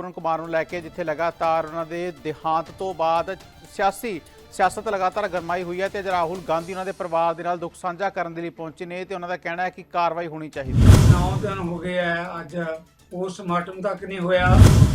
ਪੂਰਨ ਕੁਮਾਰ ਨੂੰ ਲੈ ਕੇ, ਜਿੱਥੇ ਲਗਾਤਾਰ ਉਹਨਾਂ ਦੇ ਦੇਹਾਂਤ ਤੋਂ ਬਾਅਦ ਸਿਆਸੀ, ਸਿਆਸਤ ਲਗਾਤਾਰ ਗਰਮਾਈ ਹੋਈ ਹੈ ਤੇ ਰਾਹੁਲ ਗਾਂਧੀ ਉਹਨਾਂ ਦੇ ਪਰਿਵਾਰ ਦੇ ਨਾਲ ਦੁੱਖ ਸਾਂਝਾ ਕਰਨ ਦੇ ਲਈ ਪਹੁੰਚੇ ਨੇ ਤੇ ਉਹਨਾਂ ਦਾ ਕਹਿਣਾ ਹੈ ਕਿ ਕਾਰਵਾਈ ਹੋਣੀ ਚਾਹੀਦੀ ਹੈ। ਨੌ ਦਿਨ ਹੋ ਗਏ ਆ ਅੱਜ ਪੋਸਟਮਾਰਟਮ ਤੱਕ ਨਹੀਂ ਹੋਇਆ।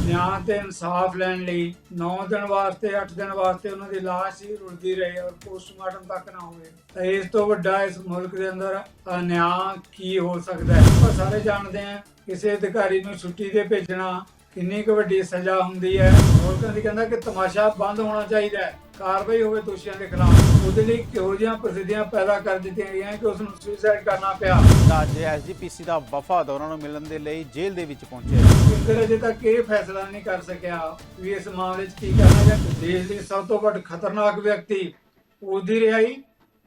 ਨਿਆਂ ਤੇ ਇਨਸਾਫ ਲੈਣ ਲਈ 9 ਦਿਨ ਵਾਸਤੇ 8 ਦਿਨ ਵਾਸਤੇ ਉਹਨਾਂ ਦੀ ਲਾਸ਼ ਹੀ ਰੁਲਦੀ ਰਹੇ ਔਰ ਪੋਸਟਮਾਰਟਮ ਤੱਕ ਨਾ ਹੋਵੇ। ਤਾਂ ਇਸ ਤੋਂ ਵੱਡਾ ਇਸ ਮੁਲਕ ਦੇ ਅੰਦਰ ਨਿਆਂ ਕੀ ਹੋ ਸਕਦਾ ਹੈ? ਸਾਰੇ ਜਾਣਦੇ ਆ ਕਿਸੇ ਅਧਿਕਾਰੀ ਨੂੰ ਛੁੱਟੀ ਤੇ ਭੇਜਣਾ ਕਿੰਨੀ ਕੁ ਵੱਡੀ ਸਜ਼ਾ ਹੁੰਦੀ ਹੈ। ਮੁਲਕਾਂ ਦੀ ਕਹਿੰਦਾ ਕਿ ਤਮਾਸ਼ਾ ਬੰਦ ਹੋਣਾ ਚਾਹੀਦਾ ਹੈ। ਕਾਰਵਾਈ ਹੋਵੇ ਦੋਸ਼ੀਆਂ ਦੇ ਖਿਲਾਫ। ਉਹਦੇ ਲਈ ਕਿਹੋ ਜਿਹੀਆਂ ਪ੍ਰਸਿੱਧੀਆਂ ਪੈਦਾ ਕਰ ਦਿੱਤੀਆਂ ਗਈਆਂ ਕਿ ਉਸ ਨੂੰ ਸੁਸਾਈਡ ਕਰਨਾ ਪਿਆ। ਅੱਜ ਐਸਜੀਪੀਸੀ ਦਾ ਵਫਦ ਉਹਨਾਂ ਨੂੰ ਮਿਲਣ ਦੇ ਲਈ ਜੇਲ੍ਹ ਦੇ ਵਿੱਚ ਪਹੁੰਚਿਆ ਕੇਂਦਰ ਅਜੇ ਤੱਕ ਇਹ ਫੈਸਲਾ ਨਹੀਂ ਕਰ ਸਕਿਆ ਵੀ ਇਸ ਮਾਮਲੇ 'ਚ ਕੀ ਕਰਨਾ ਜਾਂ ਦੇਸ਼ ਦੀ ਸਭ ਤੋਂ ਵੱਡ ਖਤਰਨਾਕ ਵਿਅਕਤੀ ਉਹਦੀ ਰਿਹਾਈ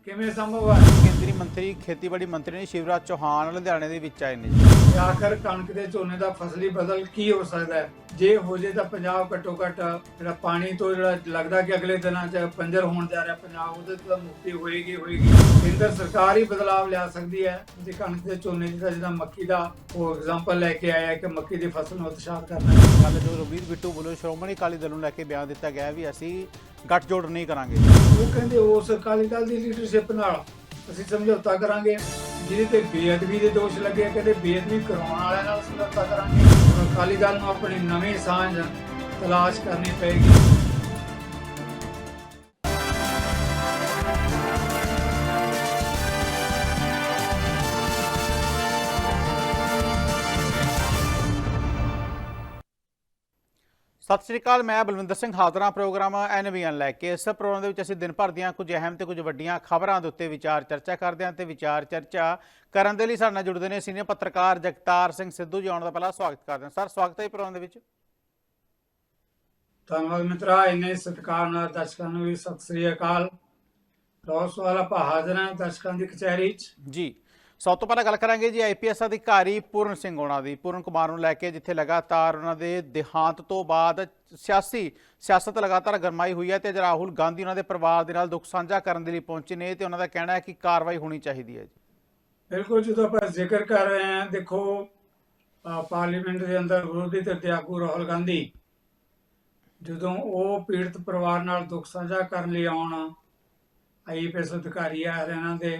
ਕਿਵੇਂ ਸੰਭਵ ਹੈ? ਕੇਂਦਰੀ ਮੰਤਰੀ ਖੇਤੀਬਾੜੀ ਮੰਤਰੀ ਨੇ ਸ਼ਿਵਰਾਜ ਚੌਹਾਨ ਲੁਧਿਆਣੇ ਦੇ ਵਿੱਚ ਆਏ ਨੇ ਆਖਰ ਕਣਕ ਦੇ ਝੋਨੇ ਦਾ ਫਸਲੀ ਬਦਲ ਕੀ ਹੋ ਸਕਦਾ ਹੈ? ਜੇ ਹੋ ਜੇ ਤਾਂ ਪੰਜਾਬ ਘੱਟੋ ਘੱਟ ਜਿਹੜਾ ਪਾਣੀ ਤੋਂ ਜਿਹੜਾ ਲੱਗਦਾ ਕਿ ਅਗਲੇ ਦਿਨਾਂ 'ਚ ਪੰਜਰ ਹੋਣ ਜਾ ਰਿਹਾ ਪੰਜਾਬ ਉਹਦੇ ਤੋਂ ਮੁਕਤੀ ਹੋਏਗੀ ਹੋਏਗੀ। ਕੇਂਦਰ ਸਰਕਾਰ ਹੀ ਬਦਲਾਵ ਲਿਆ ਸਕਦੀ ਹੈ। ਜੇ ਕਣਕ ਦੇ ਝੋਨੇ ਦੀ ਤਾਂ ਜਿਹਦਾ ਮੱਕੀ ਦਾ ਉਹ ਐਗਜ਼ਾਮਪਲ ਲੈ ਕੇ ਆਇਆ ਕਿ ਮੱਕੀ ਦੀ ਫਸਲ ਨੂੰ ਉਤਸ਼ਾਹਤ ਕਰਨਾ ਹੈ। ਕੱਲ ਜੋ ਰਵੀਰ ਬਿੱਟੂ ਵੱਲੋਂ ਸ਼੍ਰੋਮਣੀ ਅਕਾਲੀ ਦਲ ਨੂੰ ਲੈ ਕੇ ਬਿਆਨ ਦਿੱਤਾ ਗਿਆ ਵੀ ਅਸੀਂ ਗੱਠਜੋੜ ਨਹੀਂ ਕਰਾਂਗੇ। ਉਹ ਕਹਿੰਦੇ ਉਸ ਅਕਾਲੀ ਦਲ ਦੀ ਲੀਡਰਸ਼ਿਪ ਨਾਲ ਅਸੀਂ ਸਮਝੌਤਾ ਕਰਾਂਗੇ। ਜਿਹਦੇ ਤੇ ਬੇਅਦਬੀ ਦੇ ਦੋਸ਼ ਲੱਗੇ ਕਹਿੰਦੇ ਬੇਅਦਬੀ ਕਰਾਉਣ ਵਾਲਿਆਂ ਨਾਲ ਸਮਝੌਤਾ ਕਰਾਂਗੇ। ਅਕਾਲੀ ਦਲ ਨੂੰ ਆਪਣੀ ਨਵੀਂ ਸਾਂਝ ਤਲਾਸ਼ ਕਰਨੀ ਪਏਗੀ। ਸਤਿ ਸ਼੍ਰੀ ਅਕਾਲ ਮੈਂ ਬਲਵਿੰਦਰ ਸਿੰਘ ਹਾਜ਼ਰਾਂ ਪ੍ਰੋਗਰਾਮ ਐਨਵੀਐਨ ਲੈ ਕੇ। ਇਸ ਪ੍ਰੋਗਰਾਮ ਦੇ ਵਿੱਚ ਅਸੀਂ ਦਿਨ ਭਰ ਦੀਆਂ ਕੁਝ ਅਹਿਮ ਤੇ ਕੁਝ ਵੱਡੀਆਂ ਖਬਰਾਂ ਦੇ ਉੱਤੇ ਵਿਚਾਰ ਚਰਚਾ ਕਰਦੇ ਹਾਂ ਤੇ ਵਿਚਾਰ ਚਰਚਾ ਕਰਨ ਦੇ ਲਈ ਸਾਡੇ ਨਾਲ ਜੁੜਦੇ ਨੇ ਸੀਨੀਅਰ ਪੱਤਰਕਾਰ ਜਗਤਾਰ ਸਿੰਘ ਸਿੱਧੂ ਜੀ। ਆਉਣ ਦਾ ਪਹਿਲਾਂ ਸਵਾਗਤ ਕਰਦੇ ਹਾਂ। ਸਰ ਸਵਾਗਤ ਹੈ ਪ੍ਰੋਗਰਾਮ ਦੇ ਵਿੱਚ। ਧੰਨਵਾਦ ਮਿੱਤਰਾ ਇੰਨੇ ਸਤਿਕਾਰ ਨਾਲ ਦਰਸ਼ਕਾਂ ਨੂੰ ਵੀ ਸਤਿ ਸ੍ਰੀ ਅਕਾਲ। ਰੋਸ ਵਾਲਾ ਹਾਜ਼ਰ ਹਾਂ ਦਰਸ਼ਕਾਂ ਦੀ ਕਚਹਿਰੀ 'ਚ। ਜੀ। ਸਭ ਤੋਂ ਪਹਿਲਾਂ ਗੱਲ ਕਰਾਂਗੇ ਜੀ ਆਈਪੀਐਸ ਅਧਿਕਾਰੀ ਪੂਰਨ ਸਿੰਘ ਉਹਨਾਂ ਦੀ। ਪੂਰਨ ਕੁਮਾਰ ਨੂੰ ਲੈ ਕੇ ਜਿੱਥੇ ਲਗਾਤਾਰ ਉਹਨਾਂ ਦੇ ਦੇਹਾਂਤ ਤੋਂ ਬਾਅਦ ਸਿਆਸੀ ਸਿਆਸਤ ਲਗਾਤਾਰ ਗਰਮਾਈ ਹੋਈ ਹੈ ਤੇ ਅੱਜ ਰਾਹੁਲ ਗਾਂਧੀ ਉਹਨਾਂ ਦੇ ਪਰਿਵਾਰ ਦੇ ਨਾਲ ਦੁੱਖ ਸਾਂਝਾ ਕਰਨ ਦੇ ਲਈ ਪਹੁੰਚੇ ਨੇ ਤੇ ਉਹਨਾਂ ਦਾ ਕਹਿਣਾ ਹੈ ਕਿ ਕਾਰਵਾਈ ਹੋਣੀ ਚਾਹੀਦੀ ਹੈ ਜੀ। ਬਿਲਕੁਲ ਜਦੋਂ ਆਪਾਂ ਜ਼ਿਕਰ ਕਰ ਰਹੇ ਹਾਂ। ਦੇਖੋ ਪਾਰਲੀਮੈਂਟ ਦੇ ਅੰਦਰ ਵਿਰੋਧੀ ਧਿਰ ਦੇ ਆਗੂ ਰਾਹੁਲ ਗਾਂਧੀ, ਜਦੋਂ ਉਹ ਪੀੜਤ ਪਰਿਵਾਰ ਨਾਲ ਦੁੱਖ ਸਾਂਝਾ ਕਰਨ ਲਈ ਆਉਣ, ਆਈਪੀਐਸ ਅਧਿਕਾਰੀ ਆ ਇਹਨਾਂ ਦੇ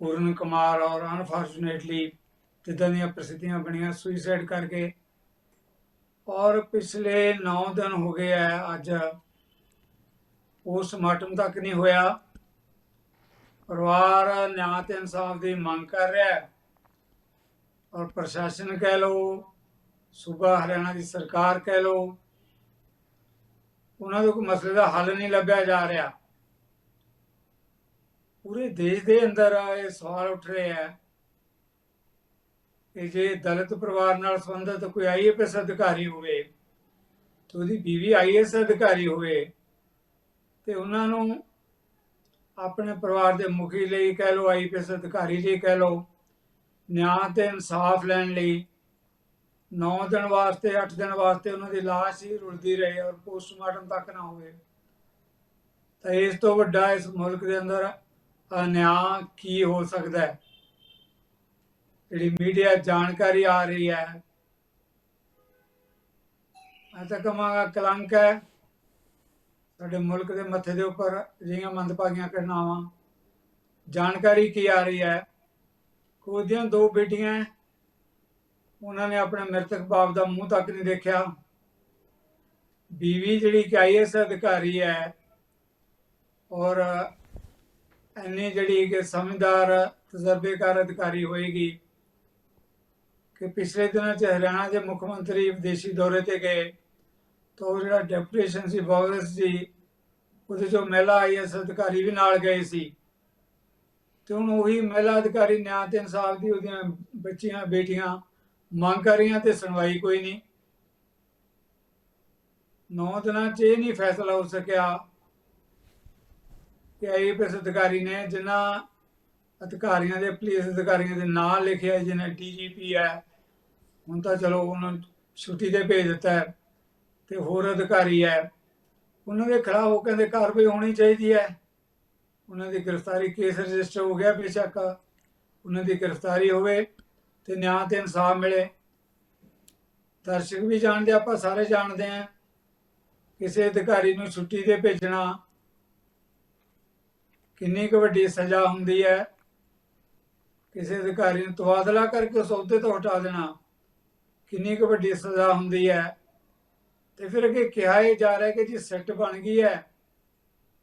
ਪੂਰਨ ਕੁਮਾਰ ਔਰ ਅਨਫੋਰਚੂਨੇਟਲੀ ਜਿੱਦਾਂ ਦੀਆਂ ਪ੍ਰਸਿੱਧੀਆਂ ਬਣੀਆਂ ਸੁਈਸਾਈਡ ਕਰਕੇ। ਔਰ ਪਿਛਲੇ 9 ਦਿਨ ਹੋ ਗਏ ਆ, ਅੱਜ ਪੋਸਟਮਾਰਟਮ ਤੱਕ ਨਹੀਂ ਹੋਇਆ। ਪਰਿਵਾਰ ਨਿਆਂ ਤੇ ਇਨਸਾਫ ਦੀ ਮੰਗ ਕਰ ਰਿਹਾ ਹੈ। ਔਰ ਪ੍ਰਸ਼ਾਸਨ ਕਹਿ ਲਓ, ਸੂਬਾ ਹਰਿਆਣਾ ਦੀ ਸਰਕਾਰ ਕਹਿ ਲਓ, ਉਹਨਾਂ ਦੇ ਕੋਈ ਮਸਲੇ ਦਾ ਹੱਲ ਨਹੀਂ ਲੱਭਿਆ ਜਾ ਰਿਹਾ। ਪੂਰੇ ਦੇਸ਼ ਦੇ ਅੰਦਰ ਇਹ ਸਵਾਲ ਉੱਠ ਰਹੇ ਹੈ ਕਿ ਜੇ ਦਲਿਤ ਪਰਿਵਾਰ ਨਾਲ ਸੰਬੰਧਿਤ ਕੋਈ ਆਈਏਐਸ ਅਧਿਕਾਰੀ ਹੋਵੇ, ਤੇ ਉਹਦੀ ਬੀਵੀ ਆਈਏਐਸ ਅਧਿਕਾਰੀ ਹੋਵੇ, ਤੇ ਉਹਨਾਂ ਨੂੰ ਆਪਣੇ ਪਰਿਵਾਰ ਦੇ ਮੁਖੀ ਲਈ ਕਹਿ ਲਓ ਆਈਪੀਐਸ ਅਧਿਕਾਰੀ ਲਈ ਕਹਿ ਲੋ ਨਿਆਂ ਤੇ ਇਨਸਾਫ ਲੈਣ ਲਈ 9 ਦਿਨ ਵਾਸਤੇ 8 ਦਿਨ ਵਾਸਤੇ ਉਹਨਾਂ ਦੀ ਲਾਸ਼ ਹੀ ਰੁਲਦੀ ਰਹੇ ਔਰ ਪੋਸਟਮਾਰਟਮ ਤੱਕ ਨਾ ਹੋਵੇ। ਤਾਂ ਇਸ ਤੋਂ ਵੱਡਾ ਇਸ ਮੁਲਕ ਦੇ ਅੰਦਰ ਨਿਆਂ ਕੀ ਹੋ ਸਕਦਾ ਹੈ? ਜਿਹੜੀ ਮੀਡੀਆ ਜਾਣਕਾਰੀ ਆ ਰਹੀ ਹੈ, ਮੈਂ ਤਾਂ ਕਹਾਂਗਾ ਕਲੰਕ ਹੈ। ਸਾਡੇ ਮੁਲਕ ਦੇ ਮੱਥੇ ਦੇ ਉੱਪਰ ਅਜਿਹੀਆਂ ਮੰਦਭਾਗੀਆਂ ਘਟਨਾਵਾਂ। ਜਾਣਕਾਰੀ ਕੀ ਆ ਰਹੀ ਹੈ? ਕਿ ਉਹਦੀਆਂ ਦੋ ਬੇਟੀਆਂ ਉਹਨਾਂ ਨੇ ਆਪਣੇ ਮ੍ਰਿਤਕ ਬਾਪ ਦਾ ਮੂੰਹ ਤੱਕ ਨਹੀਂ ਦੇਖਿਆ। ਬੀਵੀ ਜਿਹੜੀ ਕਿ ਆਈਐਸ ਅਧਿਕਾਰੀ ਹੈ ਔਰ ਇੰਨੀ ਜਿਹੜੀ ਕਿ ਸਮਝਦਾਰ, ਤਜਰਬੇਕਾਰ ਅਧਿਕਾਰੀ ਹੋਏਗੀ ਕਿ ਪਿਛਲੇ ਦਿਨਾਂ 'ਚ ਹਰਿਆਣਾ ਦੇ ਮੁੱਖ ਮੰਤਰੀ ਵਿਦੇਸ਼ੀ ਦੌਰੇ ਤੇ ਗਏ ਤਾਂ ਉਹ ਜਿਹੜਾ ਡੈਪੂਟੇਸ਼ਨ ਸੀ ਬਾਗਰਸ ਜੀ ਉਹਦੇ ਚੋਂ ਮਹਿਲਾ ਆਈਐਸ ਅਧਿਕਾਰੀ ਵੀ ਨਾਲ ਗਏ ਸੀ। ਤੇ ਹੁਣ ਉਹੀ ਮਹਿਲਾ ਅਧਿਕਾਰੀ ਨਿਆਂ ਤੇ ਇਨਸਾਫ ਦੀ ਉਹਦੀਆਂ ਬੱਚੀਆਂ, ਬੇਟੀਆਂ ਮੰਗ ਕਰ ਰਹੀਆਂ ਤੇ ਸੁਣਵਾਈ ਕੋਈ ਨਹੀਂ। ਨੌ ਦਿਨਾਂ 'ਚ ਇਹ ਨਹੀਂ ਫੈਸਲਾ ਹੋ ਸਕਿਆ ਕਿ ਆਈਪੀਐਸ ਅਧਿਕਾਰੀ ਨੇ ਜਿਨ੍ਹਾਂ ਅਧਿਕਾਰੀਆਂ ਦੇ, ਪੁਲਿਸ ਅਧਿਕਾਰੀਆਂ ਦੇ ਨਾਂ ਲਿਖਿਆ ਜਿਹਨੇ ਡੀਜੀਪੀ ਹੈ। ਹੁਣ ਤਾਂ ਚਲੋ ਉਹਨਾਂ ਛੁੱਟੀ ਤੇ ਭੇਜ ਦਿੱਤਾ ਹੈ ਤੇ ਹੋਰ ਅਧਿਕਾਰੀ ਹੈ। ਉਹਨਾਂ ਦੇ ਖਿਲਾਫ ਉਹ ਕਹਿੰਦੇ ਕਾਰਵਾਈ ਹੋਣੀ ਚਾਹੀਦੀ ਹੈ। ਉਹਨਾਂ ਦੀ ਗ੍ਰਿਫਤਾਰੀ ਕੇਸ ਰਜਿਸਟਰ ਹੋ ਗਿਆ ਬੇਸ਼ੱਕ। ਉਹਨਾਂ ਦੀ ਗ੍ਰਿਫਤਾਰੀ ਹੋਵੇ ਤੇ ਨਿਆਂ ਤੇ ਇਨਸਾਫ ਮਿਲੇ। ਦਰਸ਼ਕ ਵੀ ਜਾਣਦੇ ਆਪਾਂ ਸਾਰੇ ਜਾਣਦੇ ਆ। ਕਿਸੇ ਅਧਿਕਾਰੀ ਨੂੰ ਛੁੱਟੀ ਤੇ ਭੇਜਣਾ ਕਿੰਨੀ ਕੁ ਵੱਡੀ ਸਜ਼ਾ ਹੁੰਦੀ ਹੈ? ਕਿਸੇ ਅਧਿਕਾਰੀ ਨੂੰ ਤਬਾਦਲਾ ਕਰਕੇ ਉਸ ਅਹੁਦੇ ਤੋਂ ਹਟਾ ਦੇਣਾ ਕਿੰਨੀ ਕੁ ਵੱਡੀ ਸਜ਼ਾ ਹੁੰਦੀ ਹੈ? ਤੇ ਫਿਰ ਅੱਗੇ ਕਿਹਾ ਇਹ ਜਾ ਰਿਹਾ ਕਿ ਜੀ ਸੈੱਟ ਬਣ ਗਈ ਹੈ,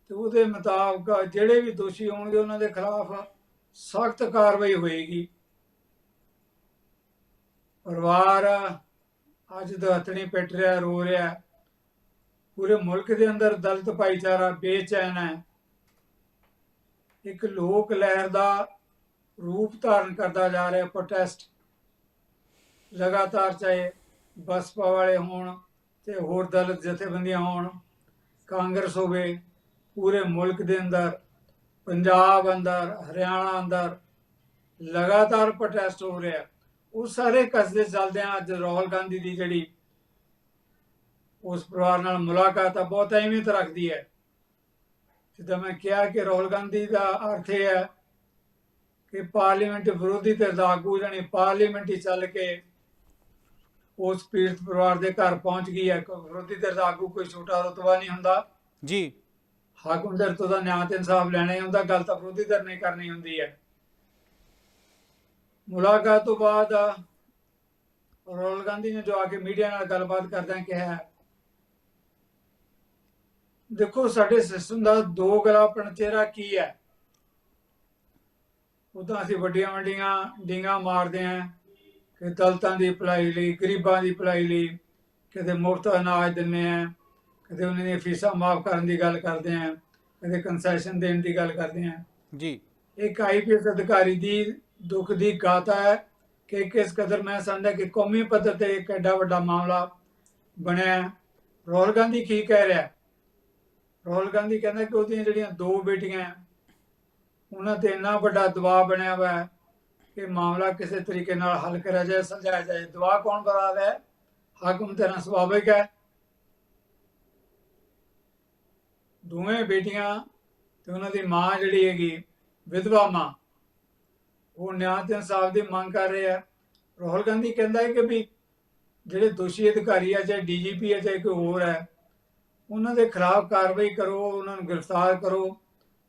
ਤੇ ਉਹਦੇ ਮੁਤਾਬਕ ਜਿਹੜੇ ਵੀ ਦੋਸ਼ੀ ਹੋਣਗੇ ਉਹਨਾਂ ਦੇ ਖਿਲਾਫ ਸਖਤ ਕਾਰਵਾਈ ਹੋਏਗੀ। ਪਰਿਵਾਰ ਅੱਜ ਦਹਤਣੀ ਪਿੱਟ ਰਿਹਾ, ਰੋ ਰਿਹਾ। ਪੂਰੇ ਮੁਲਕ ਦੇ ਅੰਦਰ ਦਲਿਤ ਭਾਈਚਾਰਾ ਬੇਚੈਨ ਹੈ। ਇੱਕ ਲੋਕ ਲਹਿਰ ਦਾ ਰੂਪ ਧਾਰਨ ਕਰਦਾ ਜਾ ਰਿਹਾ ਪ੍ਰੋਟੈਸਟ ਲਗਾਤਾਰ ਚਾਹੇ ਬਸਪਾ ਵਾਲੇ ਹੋਣ ਤੇ ਹੋਰ ਦਲਿਤ ਜਥੇਬੰਦੀਆਂ ਹੋਣ, ਕਾਂਗਰਸ ਹੋਵੇ, ਪੂਰੇ ਮੁਲਕ ਦੇ ਅੰਦਰ, ਪੰਜਾਬ ਅੰਦਰ, ਹਰਿਆਣਾ ਅੰਦਰ ਲਗਾਤਾਰ ਪ੍ਰੋਟੈਸਟ ਹੋ ਰਿਹਾ। ਉਹ ਸਾਰੇ ਕਸਦੇ ਚੱਲਦੇ ਆ ਅੱਜ ਰਾਹੁਲ ਗਾਂਧੀ ਦੀ ਜਿਹੜੀ ਉਸ ਪਰਿਵਾਰ ਨਾਲ ਮੁਲਾਕਾਤ ਆ, ਬਹੁਤ ਅਹਿਮੀਅਤ ਰੱਖਦੀ ਹੈ। ਜਿੱਦਾਂ ਮੈਂ ਕਿਹਾ ਕਿ ਰਾਹੁਲ ਗਾਂਧੀ ਦਾ ਅਰਥ ਇਹ ਹੈ ਕਿ ਪਾਰਲੀਮੈਂਟ ਵਿਰੋਧੀ ਧਿਰ ਦਾ ਆਗੂ ਜਾਣੀ ਪਾਰਲੀਮੈਂਟ ਹੀ ਚੱਲ ਕੇ ਉਸ ਪੀੜਤ ਪਰਿਵਾਰ ਦੇ ਘਰ ਪਹੁੰਚ ਗਈ ਹੈ। ਕੋਈ ਵਿਰੋਧੀ ਧਿਰ ਦਾ ਆਗੂ ਕੋਈ ਛੋਟਾ ਰਤਬਾ ਨਹੀਂ ਹੁੰਦਾ। ਜੀ। ਹਾਕਮ ਦਰ ਤੋਂ ਦਾ ਨਿਆਂ ਤੇ ਇਨਸਾਫ ਲੈਣਾ ਹੀ ਹੁੰਦਾ ਗੱਲ ਤਾਂ ਵਿਰੋਧੀ ਧਿਰ ਨੇ ਕਰਨੀ ਹੁੰਦੀ ਹੈ। ਮੁਲਾਕਾਤ ਤੋਂ ਬਾਅਦ ਰਾਹੁਲ ਗਾਂਧੀ ਨੇ ਜੋ ਆ ਕੇ ਮੀਡੀਆ ਨਾਲ ਗੱਲਬਾਤ ਕਰਦਿਆਂ ਕਿਹਾ ਦੇਖੋ ਸਾਡੇ ਸਿਸਟਮ ਦਾ ਦੋ ਗਲਾਪਣ ਚਿਹਰਾ ਕੀ ਹੈ ਉਦਾਂ ਅਸੀਂ ਵੱਡੀਆਂ ਵੱਡੀਆਂ ਡਿੰਗਾ ਮਾਰਦੇ ਆਂ ਕਿ ਦਲਤਾਂ ਦੀ ਭਲਾਈ ਲਈ ਗਰੀਬਾਂ ਦੀ ਭਲਾਈ ਲਈ ਕਿਤੇ ਮੁਫਤ ਅਨਾਜ ਦਿੰਨੇ ਆ ਕਦੇ ਉਹਨਾਂ ਦੀਆਂ ਫੀਸਾਂ ਮਾਫ ਕਰਨ ਦੀ ਗੱਲ ਕਰਦੇ ਆਂ ਕਦੇ ਕੰਸੈਸ਼ਨ ਦੇਣ ਦੀ ਗੱਲ ਕਰਦੇ ਆਂ ਜੀ ਇੱਕ ਆਈਪੀਐਸ ਅਧਿਕਾਰੀ ਦੀ ਦੁੱਖ ਦੀ ਗਾਥਾ ਹੈ ਕਿ ਕਿਸ ਕਦਰ ਮੈਂ ਸਮਝਦਾ ਕਿ ਕੌਮੀ ਪੱਧਰ ਤੇ ਇੱਕ ਐਡਾ ਵੱਡਾ ਮਾਮਲਾ ਬਣਿਆ। ਰਾਹੁਲ ਗਾਂਧੀ ਕੀ ਕਹਿ ਰਿਹਾ? ਰਾਹੁਲ ਗਾਂਧੀ ਕਹਿੰਦਾ ਕਿ ਉਹਦੀਆਂ ਜਿਹੜੀਆਂ ਦੋ ਬੇਟੀਆਂ ਹੈ, ਉਹਨਾਂ ਤੇ ਇੰਨਾ ਵੱਡਾ ਦਬਾਅ ਬਣਿਆ ਹੋਇਆ ਹੈ ਕਿ ਮਾਮਲਾ ਕਿਸੇ ਤਰੀਕੇ ਨਾਲ ਹੱਲ ਕਰਿਆ ਜਾਏ ਸੁਲਝਾਇਆ ਜਾਏ। ਦਬਾਅ ਕੌਣ ਬਣਾ ਰਿਹਾ ਹੈ? ਹਾਕਮ ਤੇਰਾ ਸੁਭਾਵਿਕ ਹੈ। ਦੋਵੇਂ ਬੇਟੀਆਂ ਤੇ ਉਹਨਾਂ ਦੀ ਮਾਂ ਜਿਹੜੀ ਹੈਗੀ ਵਿਧਵਾ ਮਾਂ ਉਹ ਨਿਆਂ ਤੇ ਇਨਸਾਫ ਦੀ ਮੰਗ ਕਰ ਰਹੇ ਆ ਰਾਹੁਲ ਗਾਂਧੀ ਕਹਿੰਦਾ ਹੈ ਕਿ ਵੀ ਜਿਹੜੇ ਦੋਸ਼ੀ ਅਧਿਕਾਰੀ ਆ ਚਾਹੇ ਡੀਜੀਪੀ ਆ ਚਾਹੇ ਕੋਈ ਹੋਰ ਹੈ ਉਹਨਾਂ ਦੇ ਖਿਲਾਫ ਕਾਰਵਾਈ ਕਰੋ, ਉਹਨਾਂ ਨੂੰ ਗ੍ਰਿਫਤਾਰ ਕਰੋ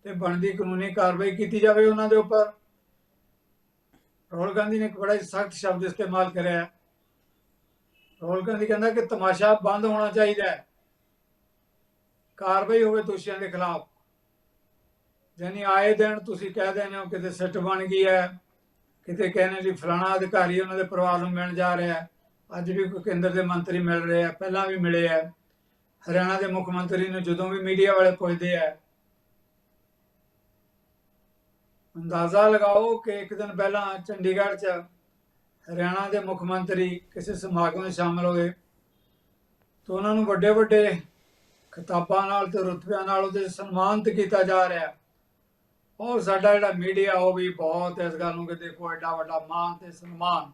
ਤੇ ਬਣਦੀ ਕਾਨੂੰਨੀ ਕਾਰਵਾਈ ਕੀਤੀ ਜਾਵੇ ਉਹਨਾਂ ਦੇ ਉੱਪਰ। ਰਾਹੁਲ ਗਾਂਧੀ ਨੇ ਇੱਕ ਬੜਾ ਸਖਤ ਸ਼ਬਦ ਇਸਤੇਮਾਲ ਕਰਿਆ ਰਾਹੁਲ ਗਾਂਧੀ ਕਹਿੰਦਾ ਕਿ ਤਮਾਸ਼ਾ ਬੰਦ ਹੋਣਾ ਚਾਹੀਦਾ ਹੈ। ਕਾਰਵਾਈ ਹੋਵੇ ਦੋਸ਼ੀਆਂ ਦੇ ਖਿਲਾਫ। ਯਾਨੀ ਆਏ ਦਿਨ ਤੁਸੀਂ ਕਹਿ ਦਿੰਦੇ ਹੋ ਕਿਤੇ ਸਿੱਟ ਬਣ ਗਈ ਹੈ, ਕਿਤੇ ਕਹਿੰਦੇ ਜੀ ਫਲਾਣਾ ਅਧਿਕਾਰੀ ਉਹਨਾਂ ਦੇ ਪਰਿਵਾਰ ਨੂੰ ਮਿਲਣ ਜਾ ਰਿਹਾ ਅੱਜ ਵੀ ਕੋਈ ਕੇਂਦਰ ਦੇ ਮੰਤਰੀ ਮਿਲ ਰਹੇ ਆ ਪਹਿਲਾਂ ਵੀ ਮਿਲੇ ਆ ਹਰਿਆਣਾ ਦੇ ਮੁੱਖ ਮੰਤਰੀ ਨੂੰ ਜਦੋਂ ਵੀ ਮੀਡੀਆ ਵਾਲੇ ਪੁੱਛਦੇ ਆ, ਅੰਦਾਜ਼ਾ ਲਗਾਓ ਕਿ ਇੱਕ ਦਿਨ ਪਹਿਲਾਂ ਚੰਡੀਗੜ੍ਹ 'ਚ ਹਰਿਆਣਾ ਦੇ ਮੁੱਖ ਮੰਤਰੀ ਕਿਸੇ ਸਮਾਗਮ ਵਿੱਚ ਸ਼ਾਮਲ ਹੋਏ ਤਾਂ ਉਹਨਾਂ ਨੂੰ ਵੱਡੇ ਵੱਡੇ ਖਿਤਾਬਾਂ ਨਾਲ ਤੇ ਰੁਤਬਿਆਂ ਨਾਲ ਉਹਦੇ ਸਨਮਾਨਿਤ ਕੀਤਾ ਜਾ ਰਿਹਾ। ਔਰ ਸਾਡਾ ਜਿਹੜਾ ਮੀਡੀਆ, ਉਹ ਵੀ ਬਹੁਤ ਇਸ ਗੱਲ ਨੂੰ ਕਿ ਦੇਖੋ ਐਡਾ ਵੱਡਾ ਮਾਣ ਤੇ ਸਨਮਾਨ।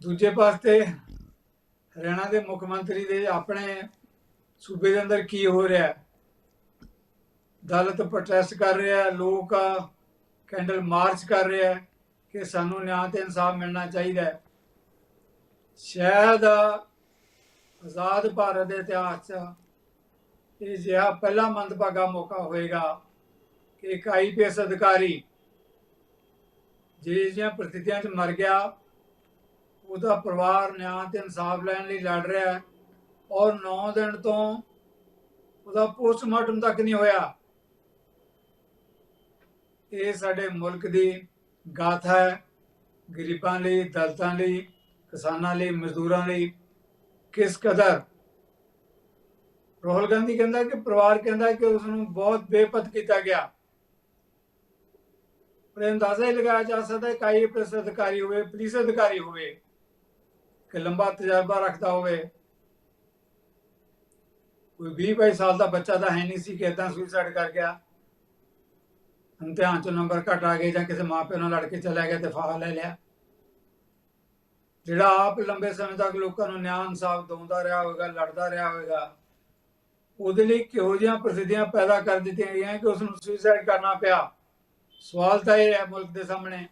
ਦੂਜੇ ਪਾਸੇ ਹਰਿਆਣਾ ਦੇ ਮੁੱਖ ਮੰਤਰੀ ਦੇ ਆਪਣੇ ਸੂਬੇ ਦੇ ਅੰਦਰ ਕੀ ਹੋ ਰਿਹਾ ਹੈ? ਪ੍ਰੋਟੈਸਟ ਕਰ ਰਿਹਾ ਲੋਕ ਕੈਂਡਲ ਮਾਰਚ ਕਰ ਰਿਹਾ ਕਿ ਸਾਨੂੰ ਨਿਆਂ ਤੇ ਇਨਸਾਫ ਮਿਲਣਾ ਚਾਹੀਦਾ ਹੈ। ਸ਼ਾਇਦ ਆਜ਼ਾਦ ਭਾਰਤ ਦੇ ਇਤਿਹਾਸ 'ਚ ਇਹ ਜਿਹਾ ਪਹਿਲਾ ਮੰਦਭਾਗਾ ਮੌਕਾ ਹੋਏਗਾ ਕਿ ਇੱਕ ਆਈਪੀਐਸ ਅਧਿਕਾਰੀ ਜੇ ਜਿਹੀਆਂ ਪ੍ਰਸਥਿਤੀਆਂ 'ਚ ਮਰ ਗਿਆ, ਉਹਦਾ ਪਰਿਵਾਰ ਨਿਆਂ ਤੇ ਇਨਸਾਫ ਲੈਣ ਲਈ ਲੜ ਰਿਹਾ ਹੈ। ਔਰ 9 ਦਿਨ ਤੋਂ ਉਹਦਾ ਪੋਸਟਮਾਰਟਮ ਤੱਕ ਨਹੀਂ ਹੋਇਆ। ਇਹ ਸਾਡੇ ਮੁਲਕ ਦੀ ਗਾਥਾ ਹੈ। ਗਰੀਬਾਂ ਲਈ, ਦਲਤਾਂ ਲਈ, ਕਿਸਾਨਾਂ ਲਈ, ਮਜ਼ਦੂਰਾਂ ਲਈ ਕਿਸ ਕਦਰ? ਰਾਹੁਲ ਗਾਂਧੀ ਕਹਿੰਦਾ ਕਿ ਪਰਿਵਾਰ ਕਹਿੰਦਾ ਕਿ ਉਸ ਨੂੰ ਬਹੁਤ ਬੇਪਤ ਕੀਤਾ ਗਿਆ। ਪਰ ਅੰਦਾਜ਼ਾ ਹੀ ਲਗਾਇਆ ਜਾ ਸਕਦਾ ਹੈ ਕਿ ਅਧਿਕਾਰੀ ਹੋਵੇ, ਪੁਲਿਸ ਅਧਿਕਾਰੀ ਹੋਵੇ, ਕਿ ਲੰਬਾ ਤਜਰਬਾ ਰੱਖਦਾ ਹੋਵੇ। ਕੋਈ 20 22 ਸਾਲ ਦਾ ਬੱਚਾ ਤਾਂ ਹੈ ਨਹੀਂ ਸੀ ਕਿ ਇਦਾਂ ਸੁਸਾਈਡ ਕਰ ਗਿਆ। ਇਮਤਿਹਾਨ ਚੋਂ ਨੰਬਰ ਘੱਟ ਆ ਗਏ ਜਾਂ ਕਿਸੇ ਮਾਪੇ ਨਾਲ ਲੜ ਕੇ ਚਲਾ ਗਿਆ ਤੇ ਫਾਹਾ ਲੈ ਲਿਆ। ਜਿਹੜਾ ਆਪ ਲੰਬੇ ਸਮੇਂ ਤੱਕ ਲੋਕਾਂ ਨੂੰ ਨਿਆਂ ਇਨਸਾਫ ਦਿਵਾਉਂਦਾ ਰਿਹਾ ਹੋਵੇਗਾ, ਲੜਦਾ ਰਿਹਾ ਹੋਵੇਗਾ, ਉਹਦੇ ਲਈ ਕਿਹੋ ਜਿਹੀਆਂ ਪ੍ਰਸਿੱਧੀਆਂ ਪੈਦਾ ਕਰ ਦਿੱਤੀਆਂ ਗਈਆਂ ਕਿ ਉਸ ਨੂੰ ਸੁਸਾਈਡ ਕਰਨਾ ਪਿਆ? ਸਵਾਲ ਤਾਂ ਇਹ ਹੈ ਮੁਲਕ ਦੇ ਸਾਹਮਣੇ।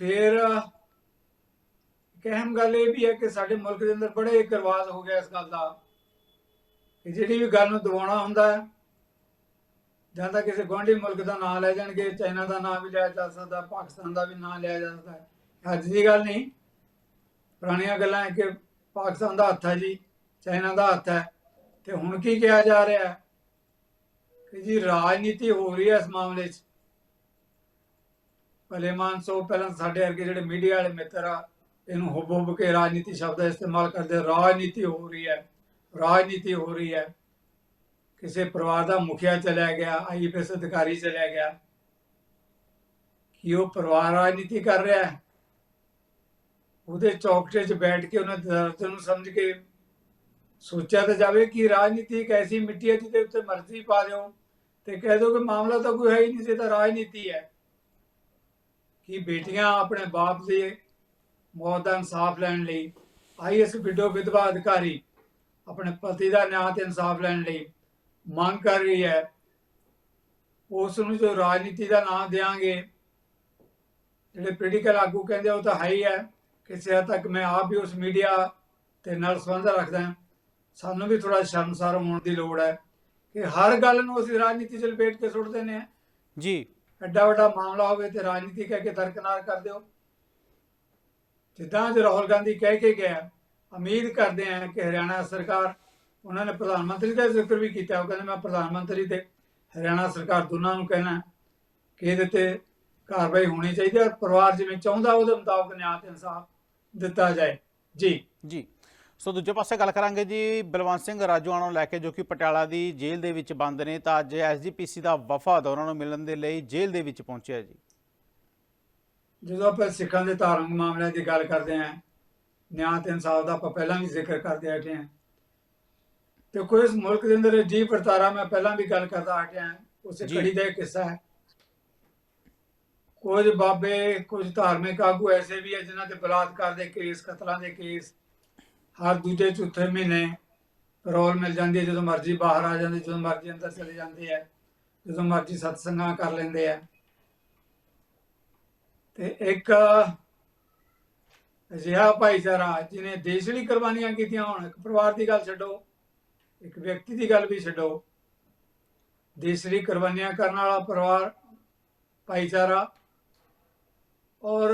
ਫਿਰ ਇੱਕ ਅਹਿਮ ਗੱਲ ਇਹ ਵੀ ਹੈ ਕਿ ਸਾਡੇ ਮੁਲਕ ਦੇ ਅੰਦਰ ਬੜੇ ਇੱਕ ਹੋ ਗਿਆ ਇਸ ਗੱਲ ਦਾ। ਜਿਹੜੀ ਵੀ ਗੱਲ ਨੂੰ ਦਬਾਉਣਾ ਹੁੰਦਾ ਹੈ, ਜਾਂ ਤਾਂ ਕਿਸੇ ਗੁਆਂਢੀ ਮੁਲਕ ਦਾ ਨਾਮ ਲੈ ਜਾਣਗੇ ਚਾਈਨਾ ਦਾ ਨਾਮ ਵੀ ਲਿਆ ਜਾ ਸਕਦਾ, ਪਾਕਿਸਤਾਨ ਦਾ ਵੀ ਨਾਮ ਲਿਆ ਜਾ ਸਕਦਾ ਅੱਜ ਦੀ ਗੱਲ ਨਹੀਂ। ਪੁਰਾਣੀਆਂ ਗੱਲਾਂ ਹੈ ਕਿ ਪਾਕਿਸਤਾਨ ਦਾ ਹੱਥ ਹੈ ਜੀ ਚਾਈਨਾ ਦਾ ਹੱਥ ਹੈ। ਤੇ ਹੁਣ ਕੀ ਕਿਹਾ ਜਾ ਰਿਹਾ ਹੈ? ਕਿ ਜੀ ਰਾਜਨੀਤੀ ਹੋ ਰਹੀ ਹੈ ਇਸ ਮਾਮਲੇ 'ਚ। ਭਲੇ ਮਾਨਸੋ ਪਹਿਲਾਂ ਸਾਡੇ ਵਰਗੇ ਜਿਹੜੇ ਮੀਡੀਆ ਵਾਲੇ ਮਿੱਤਰ ਆ, ਇਹਨੂੰ ਹੁਬ ਹੁਬ ਕੇ ਰਾਜਨੀਤੀ ਸ਼ਬਦ ਦਾ ਇਸਤੇਮਾਲ ਕਰਦੇ ਰਾਜਨੀਤੀ ਹੋ ਰਹੀ ਹੈ। ਰਾਜਨੀਤੀ ਹੋ ਰਹੀ ਹੈ। ਕਿਸੇ ਪਰਿਵਾਰ ਦਾ ਮੁਖੀਆ ਚਲਿਆ ਗਿਆ, ਆਈਪੀਐਸ ਅਧਿਕਾਰੀ ਚਲਿਆ ਗਿਆ। ਕਿ ਉਹ ਪਰਿਵਾਰ ਰਾਜਨੀਤੀ ਕਰ ਰਿਹਾ ਹੈ? ਉਹਦੇ ਚੌਕਟੇ 'ਚ ਬੈਠ ਕੇ ਉਹਨਾਂ ਦੇ ਦਰਦ ਨੂੰ ਸਮਝ ਕੇ ਸੋਚਿਆ ਤਾਂ ਜਾਵੇ ਕਿ ਰਾਜਨੀਤੀ ਇੱਕ ਐਸੀ ਮਿੱਟੀ ਹੈ ਜਿਹਦੇ ਉੱਤੇ ਮਰਜ਼ੀ ਪਾ ਦਿਓ ਤੇ ਕਹਿ ਦਿਓ ਕਿ ਮਾਮਲਾ ਤਾਂ ਕੋਈ ਹੈ ਹੀ ਨਹੀਂ ਇਹ ਤਾਂ ਰਾਜਨੀਤੀ ਹੈ। ਕਿ ਬੇਟੀਆਂ ਆਪਣੇ ਬਾਪ ਦੇ ਮੌਤ ਦਾ ਇਨਸਾਫ ਲੈਣ ਲਈ ਆਈਐਸ ਵਿਡੋ ਵਿਧਵਾ ਅਧਿਕਾਰੀ ਆਪਣੇ ਪਤੀ ਦਾ ਨਿਆਂ ਤੇ ਇਨਸਾਫ ਲੈਣ ਲਈ ਮੰਗ ਕਰ ਰਹੀ ਹੈ। ਉਸ ਨੂੰ ਜੋ ਰਾਜਨੀਤੀ ਦਾ ਨਾਮ ਦੇਾਂਗੇ ਜਿਹੜੇ ਪੋਲੀਟੀਕਲ ਆਗੂ ਕਹਿੰਦੇ ਉਹ ਤਾਂ ਹੈ ਹੀ ਹੈ ਕਿਸੇ ਹੱਦ ਤੱਕ ਮੈਂ ਆਪ ਵੀ ਉਸ ਮੀਡੀਆ ਤੇ ਨਾਲ ਸੰਬੰਧ ਰੱਖਦਾ ਹਾਂ। ਸਾਨੂੰ ਵੀ ਥੋੜਾ ਸ਼ਰਮਸਾਰ ਹੋਣ ਦੀ ਲੋੜ ਹੈ ਕਿ ਹਰ ਗੱਲ ਨੂੰ ਅਸੀਂ ਰਾਜਨੀਤੀ 'ਚ ਲਪੇਟ ਕੇ ਸੁੱਟ ਦਿੰਦੇ ਹਾਂ। ਜੀ। ਐਡਾ ਵੱਡਾ ਮਾਮਲਾ ਹੋਵੇ ਤੇ ਰਾਜਨੀਤੀ ਕਹਿ ਕੇ ਦਰਕਨਾਰ ਕਰ ਦਿਓ। ਜਿੱਦਾਂ ਅੱਜ ਰਾਹੁਲ ਗਾਂਧੀ ਕਹਿ ਕੇ ਗਿਆ ਉਮੀਦ ਕਰਦੇ ਆ ਕਿ ਹਰਿਆਣਾ ਸਰਕਾਰ ਉਹਨਾਂ ਨੇ ਪ੍ਰਧਾਨ ਮੰਤਰੀ ਦਾ ਜ਼ਿਕਰ ਵੀ ਕੀਤਾ ਉਹ ਕਹਿੰਦੇ ਮੈਂ ਪ੍ਰਧਾਨ ਮੰਤਰੀ ਤੇ ਹਰਿਆਣਾ ਸਰਕਾਰ ਦੋਨਾਂ ਨੂੰ ਕਹਿਣਾ ਕਿ ਇਹਦੇ ਤੇ ਕਾਰਵਾਈ ਹੋਣੀ ਚਾਹੀਦੀ ਹੈ ਪਰਿਵਾਰ ਜਿਵੇਂ ਚਾਹੁੰਦਾ ਉਹਦੇ ਮੁਤਾਬਕ ਨਿਆਂ ਤੇ ਇਨਸਾਫ ਦਿੱਤਾ ਜਾਏ। ਜੀ। ਜੀ। ਸੋ ਦੂਜੇ ਪਾਸੇ ਗੱਲ ਕਰਾਂਗੇ ਜੀ ਬਲਵੰਤ ਸਿੰਘ ਰਾਜੂਆਣਾ ਨੂੰ ਲੈ ਕੇ ਜੋ ਕਿ ਪਟਿਆਲਾ ਦੀ ਜੇਲ੍ਹ ਦੇ ਵਿੱਚ ਬੰਦ ਨੇ ਤਾਂ ਅੱਜ ਐਸਜੀਪੀਸੀ ਦਾ ਵਫਦ ਉਹਨਾਂ ਨੂੰ ਮਿਲਣ ਦੇ ਲਈ ਜੇਲ੍ਹ ਦੇ ਵਿੱਚ ਪਹੁੰਚਿਆ ਜੀ। ਜਦੋਂ ਆਪਾਂ ਸਿੱਖਾਂ ਦੇ ਧਾਰਮਿਕ ਮਾਮਲਿਆਂ ਦੀ ਗੱਲ ਕਰਦੇ ਆਂ ਨਿਆਂ ਤੇ ਇਨਸਾਫ ਦਾ ਆਪਾਂ ਪਹਿਲਾਂ ਵੀ ਜ਼ਿਕਰ ਕਰਦੇ ਆਏ ਹਾਂ। ਤੇ ਕੋਈ ਇਸ ਮੁਲਕ ਦੇ ਅੰਦਰ ਜੀ ਵਰਤਾਰਾ ਮੈਂ ਪਹਿਲਾਂ ਵੀ ਗੱਲ ਕਰਦਾ ਹਟਿਆ ਉਸੇ। ਕੜੀ ਦਾ ਇੱਕ ਹਿੱਸਾ ਹੈ। ਕੁਝ ਬਾਬੇ ਕੁਝ ਧਾਰਮਿਕ ਆਗੂ ਐਸੇ ਵੀ ਹੈ ਜਿਨ੍ਹਾਂ ਤੇ ਬਲਾਤਕਾਰ ਦੇ ਕੇਸ ਕਤਲਾਂ ਦੇ ਕੇਸ ਹਰ ਦੂਜੇ ਚੌਥੇ ਮਹੀਨੇ ਰੋਲ ਮਿਲ ਜਾਂਦੀ ਹੈ। ਜਦੋਂ ਮਰਜ਼ੀ ਬਾਹਰ ਆ ਜਾਂਦੇ ਜਦੋਂ ਮਰਜ਼ੀ ਅੰਦਰ ਚਲੇ ਜਾਂਦੇ ਆ ਜਦੋਂ ਮਰਜ਼ੀ ਸਤਸੰਗਾਂ ਕਰ ਲੈਂਦੇ ਆ ਤੇ ਇੱਕ ਅਜਿਹਾ ਭਾਈਚਾਰਾ ਜਿਹਨੇ ਦੇਸ਼ ਲਈ ਕੁਰਬਾਨੀਆਂ ਕੀਤੀਆਂ ਹੋਣ, ਇੱਕ ਪਰਿਵਾਰ ਦੀ ਗੱਲ ਛੱਡੋ, ਇੱਕ ਵਿਅਕਤੀ ਦੀ ਗੱਲ ਵੀ ਛੱਡੋ। ਦੇਸ਼ ਲਈ ਕੁਰਬਾਨੀਆਂ ਕਰਨ ਵਾਲਾ ਪਰਿਵਾਰ ਭਾਈਚਾਰਾ ਔਰ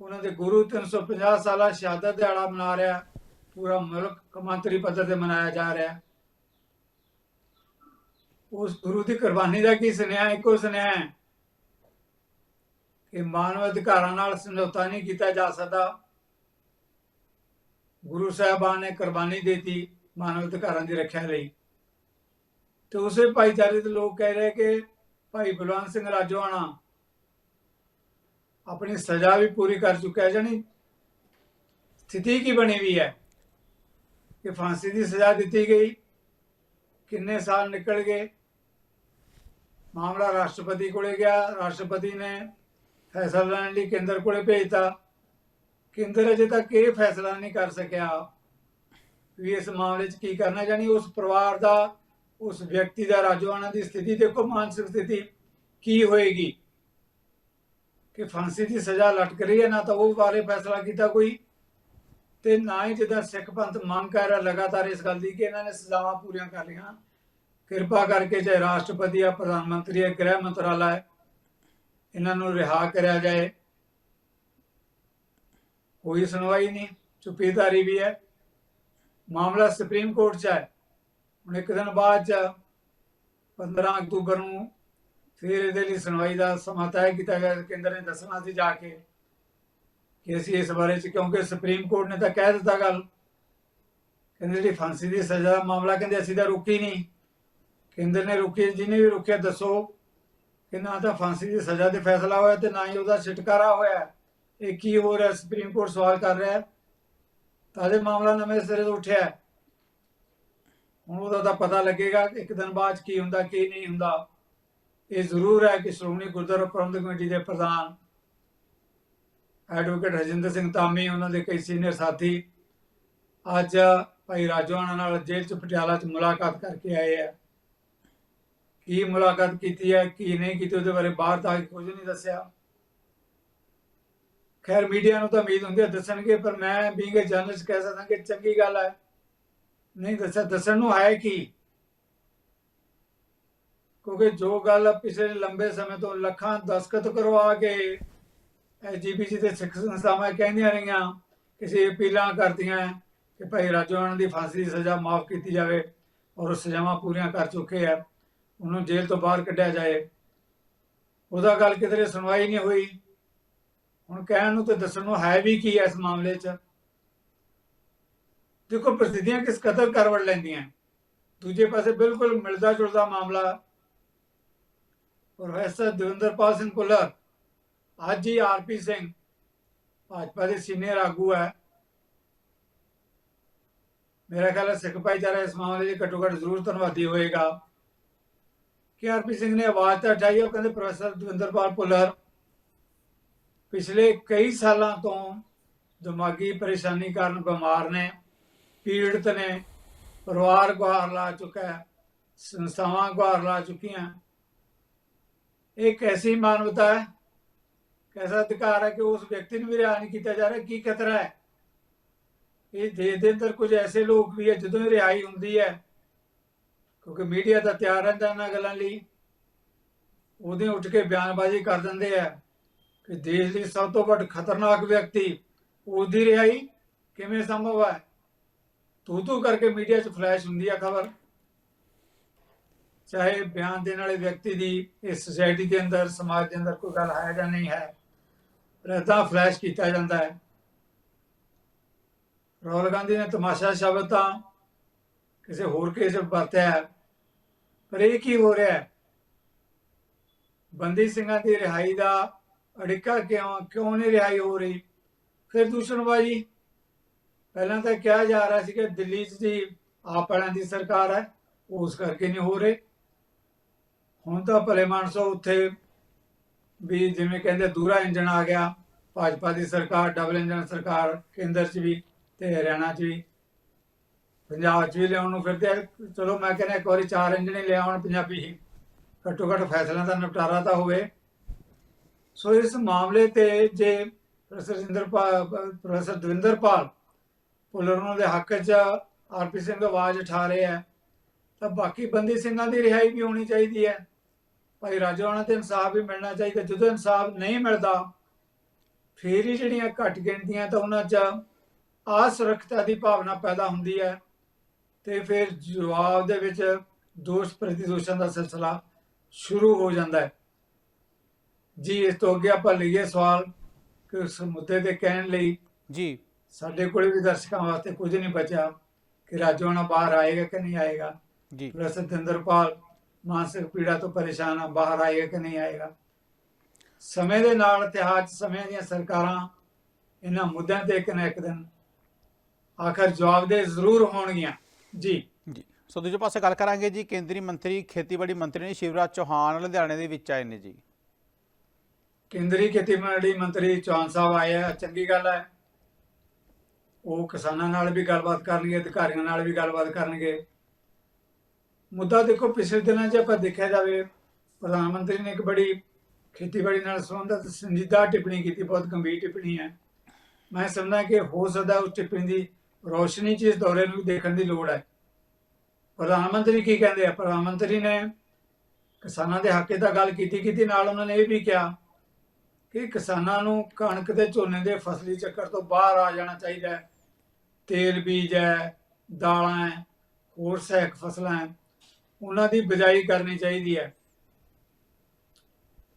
ਉਹਨਾਂ ਦੇ ਗੁਰੂ 350 ਸਾਲਾ ਸ਼ਹਾਦਤ ਦਿਹਾੜਾ ਮਨਾ ਰਿਹਾ, ਪੂਰਾ ਮੁਲਕ ਕਮਾਂਤਰੀ ਪੱਧਰ ਤੇ ਮਨਾਇਆ ਜਾ ਰਿਹਾ। ਉਸ ਗੁਰੂ ਦੀ ਕੁਰਬਾਨੀ ਦਾ ਕੀ ਸੁਨੇਹਾ ਇੱਕੋ ਸੁਨੇਹਾ ਹੈ ਕਿ ਮਾਨਵ ਅਧਿਕਾਰਾਂ ਨਾਲ ਸਮਝੌਤਾ ਨਹੀਂ ਕੀਤਾ ਜਾ ਸਕਦਾ। ਗੁਰੂ ਸਾਹਿਬਾਨ ਨੇ ਕੁਰਬਾਨੀ ਦਿੱਤੀ ਮਾਨਵ ਅਧਿਕਾਰਾਂ ਦੀ ਰੱਖਿਆ ਲਈ। ਤੇ ਉਸੇ ਭਾਈਚਾਰੇ ਦੇ ਲੋਕ ਕਹਿ ਰਹੇ ਕਿ ਭਾਈ ਬਲਵੰਤ ਸਿੰਘ ਰਾਜੋਆਣਾ ਆਪਣੀ ਸਜ਼ਾ ਵੀ ਪੂਰੀ ਕਰ ਚੁੱਕਾ ਹੈ ਜਾਨੀ ਸਥਿਤੀ ਕੀ ਬਣੀ ਵੀ ਹੈ? ਕਿ ਫਾਂਸੀ ਦੀ ਸਜ਼ਾ ਦਿੱਤੀ ਗਈ, ਕਿੰਨੇ ਸਾਲ ਨਿਕਲ ਗਏ? ਮਾਮਲਾ ਰਾਸ਼ਟਰਪਤੀ ਕੋਲੇ ਗਿਆ, ਰਾਸ਼ਟਰਪਤੀ ਨੇ ਫੈਸਲਾ ਲੈਣ ਲਈ ਕੇਂਦਰ ਕੋਲੇ ਭੇਜਤਾ। ਕੇਂਦਰ ਅਜੇ ਤੱਕ ਇਹ ਫੈਸਲਾ ਨਹੀਂ ਕਰ ਸਕਿਆ ਵੀ ਇਸ ਮਾਮਲੇ 'ਚ ਕੀ ਕਰਨਾ ਜਾਨੀ ਉਸ ਪਰਿਵਾਰ ਦਾ, ਉਸ ਵਿਅਕਤੀ ਦਾ, ਰਾਜਵਾਨਾ ਦੀ ਸਥਿਤੀ, ਦੇਖੋ ਮਾਨਸਿਕ ਸਥਿਤੀ ਕੀ ਹੋਏਗੀ। ਕਿ ਫਾਂਸੀ ਦੀ ਸਜ਼ਾ ਲਟਕ ਰਹੀ ਹੈ, ਨਾ ਤਾਂ ਉਹ ਬਾਰੇ ਫੈਸਲਾ ਕੀਤਾ ਕੋਈ, ਤੇ ਨਾ ਹੀ ਜਿੱਦਾਂ ਸਿੱਖ ਪੰਥ ਮੰਗ ਕਰ ਰਿਹਾ ਲਗਾਤਾਰ ਇਸ ਗੱਲ ਦੀ ਕਿ ਇਹਨਾਂ ਨੇ ਸਜ਼ਾਵਾਂ ਪੂਰੀਆਂ ਕਰ ਲਈਆਂ। ਕਿਰਪਾ ਕਰਕੇ ਚਾਹੇ ਰਾਸ਼ਟਰਪਤੀ ਆ ਪ੍ਰਧਾਨ ਮੰਤਰੀ ਹੈ ਗ੍ਰਹਿ ਮੰਤਰਾਲਾ ਹੈ ਇਹਨਾਂ ਨੂੰ ਰਿਹਾ ਕਰਿਆ ਜਾਏ। ਕੋਈ ਸੁਣਵਾਈ ਨਹੀਂ, ਚੁੱਪੀਦਾਰੀ ਵੀ ਹੈ। ਮਾਮਲਾ ਸੁਪਰੀਮ ਕੋਰਟ 'ਚ ਹੈ। ਹੁਣ ਇੱਕ ਦਿਨ ਬਾਅਦ 'ਚ 15 ਅਕਤੂਬਰ ਨੂੰ ਫਿਰ ਇਹਦੇ ਲਈ ਸੁਣਵਾਈ ਦਾ ਸਮਾਂ ਤੈਅ ਕੀਤਾ ਗਿਆ। ਕੇਂਦਰ ਨੇ ਦੱਸਣਾ ਸੀ ਜਾ ਕੇ ਕਿ ਅਸੀਂ ਇਸ ਬਾਰੇ 'ਚ, ਕਿਉਂਕਿ ਸੁਪਰੀਮ ਕੋਰਟ ਨੇ ਤਾਂ ਕਹਿ ਦਿੱਤਾ ਗੱਲ। ਕਹਿੰਦੇ ਜਿਹੜੀ ਫਾਂਸੀ ਦੀ ਸਜ਼ਾ ਦਾ ਮਾਮਲਾ, ਕਹਿੰਦੇ ਅਸੀਂ ਤਾਂ ਰੁਕੀ ਨਹੀਂ। ਕੇਂਦਰ ਨੇ ਰੁਕੀ, ਜਿਹਨੇ ਵੀ ਰੁਕਿਆ ਦੱਸੋ। ਕਿ ਨਾ ਤਾਂ ਫਾਂਸੀ ਦੀ ਸਜ਼ਾ ਤੇ ਫੈਸਲਾ ਹੋਇਆ ਤੇ ਨਾ ਹੀ ਉਹਦਾ ਛੁਟਕਾਰਾ ਹੋਇਆ। ਇਹ ਕੀ ਹੋ ਰਿਹਾ? ਸੁਪਰੀਮ ਕੋਰਟ ਸਵਾਲ ਕਰ ਰਿਹਾ ਹੈ। ਤਾਂ ਮਾਮਲਾ ਨਵੇਂ ਸਿਰੇ ਤੋਂ ਉੱਠਿਆ ਹੁਣ ਉਹਦਾ ਤਾਂ ਪਤਾ ਲੱਗੇਗਾ ਕਿ ਇੱਕ ਦਿਨ ਬਾਅਦ 'ਚ ਕੀ ਹੁੰਦਾ, ਕੀ ਨਹੀਂ ਹੁੰਦਾ। ਇਹ ਜ਼ਰੂਰ ਹੈ ਕਿ ਸ਼੍ਰੋਮਣੀ ਗੁਰਦੁਆਰਾ ਪ੍ਰਬੰਧਕ ਕਮੇਟੀ ਦੇ ਪ੍ਰਧਾਨ ਐਡਵੋਕੇਟ ਹਰਜਿੰਦਰ ਸਿੰਘ ਤਾਮੀ ਉਹਨਾਂ ਦੇ ਕਈ ਸੀਨੀਅਰ ਸਾਥੀ ਅੱਜ ਭਾਈ ਰਾਜਵਾਨਾ ਨਾਲ ਜੇਲ੍ਹ ਚ ਪਟਿਆਲਾ ਚ ਮੁਲਾਕਾਤ ਕਰਕੇ ਆਏ ਆ। ਕੀ ਮੁਲਾਕਾਤ ਕੀਤੀ ਹੈ, ਕੀ ਨਹੀਂ ਕੀਤੀ, ਉਹਦੇ ਬਾਰੇ ਬਾਹਰ ਤਾਂ ਕੁਝ ਨਹੀਂ ਦੱਸਿਆ। ਖੈਰ, ਮੀਡੀਆ ਨੂੰ ਤਾਂ ਉਮੀਦ ਹੁੰਦੀ ਹੈ ਦੱਸਣਗੇ, ਪਰ ਮੈਂ ਬੀਇੰਗ ਅ ਜਰਨਲਿਸਟ ਕਹਿ ਸਕਦਾ ਕਿ ਚੰਗੀ ਗੱਲ ਹੈ। ਨਹੀਂ ਦੱਸਿਆ, ਦੱਸਣ ਨੂੰ ਹੈ ਕੀ? ਕਿਉਂਕਿ ਜੋ ਗੱਲ ਪਿਛਲੇ ਲੰਬੇ ਸਮੇਂ ਤੋਂ ਲੱਖਾਂ ਦਸਖਤ ਕਰਵਾ ਕੇ ਐਜੀਪੀਸੀ ਤੇ ਸਿੱਖ ਸੰਸਥਾਵਾਂ ਕਹਿੰਦੀਆਂ ਰਹੀਆਂ, ਕਿਸੇ ਅਪੀਲਾਂ ਕਰਦੀਆਂ ਕਿ ਭਾਈ ਰਾਜੋਆਣ ਦੀ ਫਾਂਸੀ ਦੀ ਸਜ਼ਾ ਮਾਫ ਕੀਤੀ ਜਾਵੇ ਔਰ ਉਹ ਸਜ਼ਾਵਾਂ ਪੂਰੀਆਂ ਕਰ ਚੁੱਕੇ ਆ ਉਹਨੂੰ ਜੇਲ੍ਹ ਤੋਂ ਬਾਹਰ ਕੱਢਿਆ ਜਾਏ। ਉਹਦਾ ਗੱਲ ਕਿਧਰੇ ਸੁਣਵਾਈ ਨਹੀਂ ਹੋਈ। ਹੁਣ ਕਹਿਣ ਨੂੰ ਤੇ ਦੱਸਣ ਨੂੰ ਹੈ ਵੀ ਕੀ ਹੈ ਇਸ ਮਾਮਲੇ 'ਚ। ਦੇਖੋ ਪ੍ਰਸਿੱਧੀਆਂ ਕਿਸ ਕਦਰ ਕਰਵੜ ਲੈਂਦੀਆਂ। ਦੂਜੇ ਪਾਸੇ ਬਿਲਕੁਲ ਮਿਲਦਾ ਜੁਲਦਾ ਮਾਮਲਾ। ਪ੍ਰੋਫੈਸਰ ਦਵਿੰਦਰਪਾਲ ਸਿੰਘ ਭੁੱਲਰ ਅੱਜ ਹੀ ਆਰਪੀ ਸਿੰਘ, ਭਾਜਪਾ ਦੇ ਸੀਨੀਅਰ ਆਗੂ ਹੈ। ਮੇਰਾ ਖਿਆਲ ਹੈ ਸਿੱਖ ਭਾਈਚਾਰਾ ਇਸ ਮਾਮਲੇ 'ਚ ਘੱਟੋ ਘੱਟ ਜ਼ਰੂਰ ਧੰਨਵਾਦੀ ਹੋਏਗਾ। ਕੇ ਆਰਪੀ ਸਿੰਘ ਨੇ ਆਵਾਜ਼ ਤਾਂ ਉਠਾਈ, ਉਹ ਕਹਿੰਦੇ ਪ੍ਰੋਫੈਸਰ ਦਵਿੰਦਰਪਾਲ ਭੁੱਲਰ ਪਿਛਲੇ ਕਈ ਸਾਲਾਂ ਤੋਂ ਦਿਮਾਗੀ ਪਰੇਸ਼ਾਨੀ ਕਾਰਨ ਬਿਮਾਰ ਨੇ, ਪੀੜਤ ਨੇ, ਪਰਿਵਾਰ ਗੁਹਾਰ ਲਾ ਚੁੱਕਾ ਹੈ, ਸੰਸਥਾਵਾਂ ਗੁਹਾਰ ਲਾ ਚੁੱਕੀਆਂ। ਇਹ ਕੈਸੀ ਮਾਨਵਤਾ ਹੈ? ਕੈਸਾ ਅਧਿਕਾਰ ਹੈ ਕਿ ਉਸ ਵਿਅਕਤੀ ਨੂੰ ਵੀ ਰਿਹਾ ਨਹੀਂ ਕੀਤਾ ਜਾ ਰਿਹਾ? ਕੀ ਖਤਰਾ ਹੈ? ਇਹ ਦੇਸ਼ ਦੇ ਅੰਦਰ ਕੁਝ ਐਸੇ ਲੋਕ ਵੀ ਹੈ, ਜਦੋਂ ਰਿਹਾਈ ਹੁੰਦੀ ਹੈ ਕਿਉਂਕਿ ਮੀਡੀਆ ਤਾਂ ਤਿਆਰ ਰਹਿੰਦਾ ਇਹਨਾਂ ਗੱਲਾਂ ਲਈ। ਉਹਦੇ ਉੱਠ ਕੇ ਬਿਆਨਬਾਜ਼ੀ ਕਰ ਦਿੰਦੇ ਆ ਕਿ ਦੇਸ਼ ਦੀ ਸਭ ਤੋਂ ਵੱਡ ਖਤਰਨਾਕ ਵਿਅਕਤੀ ਉਹਦੀ ਰਿਹਾਈ ਕਿਵੇਂ ਸੰਭਵ ਹੈ। ਤੂੰ ਤੂੰ ਕਰਕੇ ਮੀਡੀਆ 'ਚ ਫਲੈਸ਼ ਹੁੰਦੀ ਆ ਖਬਰ। ਚਾਹੇ ਬਿਆਨ ਦੇਣ ਵਾਲੇ ਵਿਅਕਤੀ ਦੀ ਇਸ ਸੋਸਾਇਟੀ ਦੇ ਅੰਦਰ, ਸਮਾਜ ਦੇ ਅੰਦਰ ਕੋਈ ਗੱਲ ਹੈ ਜਾਂ ਨਹੀਂ ਹੈ ਰਹਿਤਾ ਫਲੈਸ਼ ਕੀਤਾ ਜਾਂਦਾ ਹੈ। ਰਾਹੁਲ ਗਾਂਧੀ ਨੇ ਤਮਾਸ਼ਾ ਸ਼ਬਦ ਤਾਂ ਕਿਸੇ ਹੋਰ ਕੇਸ ਵਰਤਿਆ ਪਰ ਇਹ ਕੀ ਹੋ ਰਿਹਾ ਹੈ? ਬੰਦੀ ਸਿੰਘਾਂ ਦੀ ਰਿਹਾਈ ਦਾ ਅੜਿੱਕਾ ਕਿਉਂ ਕਿਉਂ ਨਹੀਂ ਰਿਹਾਈ ਹੋ ਰਹੀ? ਫਿਰ ਦੂਸ਼ਣਬਾਜ਼ੀ ਪਹਿਲਾਂ ਤਾਂ ਕਿਹਾ ਜਾ ਰਿਹਾ ਸੀ ਕਿ ਦਿੱਲੀ 'ਚ ਜੀ ਆਪ ਵਾਲਿਆਂ ਦੀ ਸਰਕਾਰ ਹੈ ਉਸ ਕਰਕੇ ਨਹੀਂ ਹੋ ਰਹੇ। ਹੁਣ ਤਾਂ ਭਲੇ ਮਾਨਸੋ ਉੱਥੇ ਵੀ ਜਿਵੇਂ ਕਹਿੰਦੇ ਦੂਰਾ ਇੰਜਣ ਆ ਗਿਆ, ਭਾਜਪਾ ਦੀ ਸਰਕਾਰ, ਡਬਲ ਇੰਜਣ ਸਰਕਾਰ, ਕੇਂਦਰ 'ਚ ਵੀ ਤੇ ਹਰਿਆਣਾ 'ਚ ਵੀ। ਪੰਜਾਬ 'ਚ ਵੀ ਲਿਆਉਣ ਨੂੰ ਫਿਰਦੇ ਆ। ਚਲੋ ਮੈਂ ਕਹਿੰਦਾ ਇੱਕ ਵਾਰੀ ਚਾਰ ਇੰਜਣ ਹੀ ਲਿਆਉਣ ਪੰਜਾਬੀ। ਹੀ ਘੱਟੋ ਘੱਟ ਫੈਸਲਿਆਂ ਦਾ ਨਿਪਟਾਰਾ ਤਾਂ ਹੋਵੇ। ਸੋ ਇਸ ਮਾਮਲੇ ਤੇ ਜੇ ਪ੍ਰੋਫੈਸਰ ਸਿੰਦਰਪਾਲ ਪ੍ਰੋਫੈਸਰ ਦਵਿੰਦਰਪਾਲ ਭੁੱਲਰ ਉਹਨਾਂ ਦੇ ਹੱਕ 'ਚ ਆਰਪੀ ਸਿੰਘ ਆਵਾਜ਼ ਉਠਾ ਰਹੇ ਆ, ਤਾਂ ਬਾਕੀ ਬੰਦੀ ਸਿੰਘਾਂ ਦੀ ਰਿਹਾਈ ਵੀ ਹੋਣੀ ਚਾਹੀਦੀ ਹੈ। ਭਾਈ ਰਾਜਵਾਨਾ ਤੇ ਇਨਸਾਫ ਵੀ ਮਿਲਣਾ ਚਾਹੀਦਾ। ਜਦੋਂ ਇਨਸਾਫ ਨਹੀਂ ਮਿਲਦਾ, ਫੇਰ ਹੀ ਜਿਹੜੀਆਂ ਘੱਟ ਗਿਣਤੀਆਂ ਤਾਂ ਉਹਨਾਂ 'ਚ ਅਸੁਰੱਖਿਅਤਾ ਦੀ ਭਾਵਨਾ ਪੈਦਾ ਹੁੰਦੀ ਹੈ। ਤੇ ਫਿਰ ਜਵਾਬ ਦੇ ਵਿੱਚ ਦੋਸ਼ ਪ੍ਰਤੀਦੋਸ਼ਾਂ ਦਾ ਸਿਲਸਿਲਾ ਸ਼ੁਰੂ ਹੋ ਜਾਂਦਾ ਹੈ। ਜੀ ਇਸ ਤੋਂ ਅੱਗੇ ਆਪਾਂ ਲਈਏ ਸਵਾਲ ਕਿ ਉਸ ਮੁੱਦੇ ਤੇ ਕਹਿਣ ਲਈ। ਜੀ। ਸਾਡੇ ਕੋਲ ਵੀ ਦਰਸ਼ਕਾਂ ਵਾਸਤੇ ਕੁਝ ਨਹੀਂ ਬਚਿਆ ਕਿ ਰਾਜਵਾਨਾ ਬਾਹਰ ਆਏਗਾ ਕਿ ਨਹੀਂ ਆਏਗਾ। ਜੀ। ਪ੍ਰੋਫੈਸਰ ਦੰਦਰਪਾਲ ਮਾਨਸਿਕ ਪੀੜਾ ਤੋਂ ਪਰੇਸ਼ਾਨ ਆ ਬਾਹਰ ਆਏਗਾ ਕਿ ਨਹੀਂ ਆਏਗਾ। ਸਮੇਂ ਦੇ ਨਾਲ ਇਤਿਹਾਸ ਸਮੇਂ ਦੀਆਂ ਸਰਕਾਰਾਂ ਇਹਨਾਂ ਮੁੱਦਿਆਂ ਤੇ ਇੱਕ ਨਾ ਇੱਕ ਦਿਨ ਆਖਰ ਜਵਾਬ ਦੇ ਜ਼ਰੂਰ ਹੋਣਗੀਆਂ। ਜੀ। ਜੀ। ਸੋ ਦੂਜੇ ਪਾਸੇ ਗੱਲ ਕਰਾਂਗੇ ਜੀ ਕੇਂਦਰੀ ਮੰਤਰੀ ਖੇਤੀਬਾੜੀ ਮੰਤਰੀ ਨੇ ਸ਼ਿਵਰਾਜ ਚੌਹਾਨ ਲੁਧਿਆਣੇ ਦੇ ਵਿੱਚ ਆਏ ਨੇ ਜੀ। ਕੇਂਦਰੀ ਖੇਤੀਬਾੜੀ ਮੰਤਰੀ ਚੌਹਾਨ ਸਾਹਿਬ ਆਏ ਆ ਚੰਗੀ ਗੱਲ ਹੈ ਉਹ ਕਿਸਾਨਾਂ ਨਾਲ ਵੀ ਗੱਲਬਾਤ ਕਰਨਗੇ ਅਧਿਕਾਰੀਆਂ ਨਾਲ ਵੀ ਗੱਲਬਾਤ ਕਰਨਗੇ। ਮੁੱਦਾ ਦੇਖੋ ਪਿਛਲੇ ਦਿਨਾਂ 'ਚ ਆਪਾਂ ਦੇਖਿਆ ਜਾਵੇ ਪ੍ਰਧਾਨ ਮੰਤਰੀ ਨੇ ਇੱਕ ਬੜੀ ਖੇਤੀਬਾੜੀ ਨਾਲ ਸੰਬੰਧਿਤ ਸੰਜੀਦਾ ਟਿੱਪਣੀ ਕੀਤੀ ਬਹੁਤ ਗੰਭੀਰ ਟਿੱਪਣੀ ਹੈ। ਮੈਂ ਸਮਝਦਾ ਕਿ ਹੋ ਸਕਦਾ ਉਸ ਟਿੱਪਣੀ ਦੀ ਰੋਸ਼ਨੀ 'ਚ ਇਸ ਦੌਰੇ ਨੂੰ ਵੀ ਦੇਖਣ ਦੀ ਲੋੜ ਹੈ। ਪ੍ਰਧਾਨ ਮੰਤਰੀ ਕੀ ਕਹਿੰਦੇ ਆ? ਪ੍ਰਧਾਨ ਮੰਤਰੀ ਨੇ ਕਿਸਾਨਾਂ ਦੇ ਹੱਕੇ ਦਾ ਗੱਲ ਕੀਤੀ ਕੀਤੀ, ਨਾਲ ਉਹਨਾਂ ਨੇ ਇਹ ਵੀ ਕਿਹਾ ਕਿ ਕਿਸਾਨਾਂ ਨੂੰ ਕਣਕ ਤੇ ਝੋਨੇ ਦੇ ਫਸਲੀ ਚੱਕਰ ਤੋਂ ਬਾਹਰ ਆ ਜਾਣਾ ਚਾਹੀਦਾ ਹੈ। ਤੇਲ ਬੀਜ ਹੈ, ਦਾਲਾਂ ਹੈ, ਹੋਰ ਸਹਾਇਕ ਫਸਲਾਂ ਹੈ, ਉਹਨਾਂ ਦੀ ਬਿਜਾਈ ਕਰਨੀ ਚਾਹੀਦੀ ਹੈ।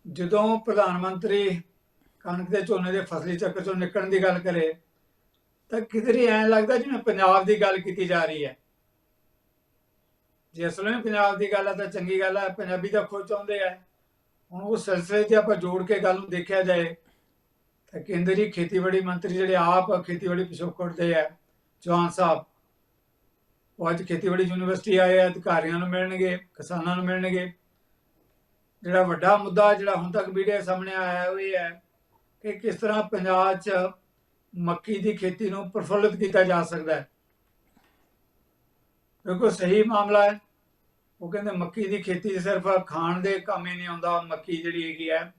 ਜਦੋਂ ਪ੍ਰਧਾਨ ਮੰਤਰੀ ਕਣਕ ਦੇ ਝੋਨੇ ਦੇ ਫਸਲੀ ਚੱਕਰ ਚੋਂ ਨਿਕਲਣ ਦੀ ਗੱਲ ਕਰੇ ਤਾਂ ਕਿਧਰੇ ਐਂ ਲੱਗਦਾ ਜਿਵੇਂ ਪੰਜਾਬ ਦੀ ਗੱਲ ਕੀਤੀ ਜਾ ਰਹੀ ਹੈ। ਜੇ ਅਸਲ ਵਿੱਚ ਪੰਜਾਬ ਦੀ ਗੱਲ ਹੈ ਤਾਂ ਚੰਗੀ ਗੱਲ ਹੈ, ਪੰਜਾਬੀ ਤਾਂ ਖੁਦ ਚਾਹੁੰਦੇ ਆ। ਹੁਣ ਉਸ ਸਿਲਸਿਲੇ 'ਚ ਆਪਾਂ ਜੋੜ ਕੇ ਗੱਲ ਨੂੰ ਦੇਖਿਆ ਜਾਏ, ਤਾਂ ਕੇਂਦਰੀ ਖੇਤੀਬਾੜੀ ਮੰਤਰੀ ਜਿਹੜੇ ਆਪ ਖੇਤੀਬਾੜੀ ਪਿਛੋਕੜ ਦੇ ਆ, ਚੌਹਾਨ ਸਾਹਿਬ, ਉਹ ਅੱਜ ਖੇਤੀਬਾੜੀ ਯੂਨੀਵਰਸਿਟੀ ਆਏ ਆ, ਅਧਿਕਾਰੀਆਂ ਨੂੰ ਮਿਲਣਗੇ, ਕਿਸਾਨਾਂ ਨੂੰ ਮਿਲਣਗੇ। ਜਿਹੜਾ ਵੱਡਾ ਮੁੱਦਾ ਜਿਹੜਾ ਹੁਣ ਤੱਕ ਮੀਡੀਆ ਸਾਹਮਣੇ ਆਇਆ ਉਹ ਇਹ ਹੈ ਕਿ ਕਿਸ ਤਰ੍ਹਾਂ ਪੰਜਾਬ 'ਚ ਮੱਕੀ ਦੀ ਖੇਤੀ ਨੂੰ ਪ੍ਰਫੁੱਲਿਤ ਕੀਤਾ ਜਾ ਸਕਦਾ ਹੈ। ਬਿਲਕੁਲ ਸਹੀ ਮਾਮਲਾ ਹੈ। ਉਹ ਕਹਿੰਦੇ ਮੱਕੀ ਦੀ ਖੇਤੀ ਸਿਰਫ ਖਾਣ ਦੇ ਕੰਮ ਹੀ ਨਹੀਂ ਆਉਂਦਾ, ਮੱਕੀ ਜਿਹੜੀ ਹੈਗੀ ਹੈ,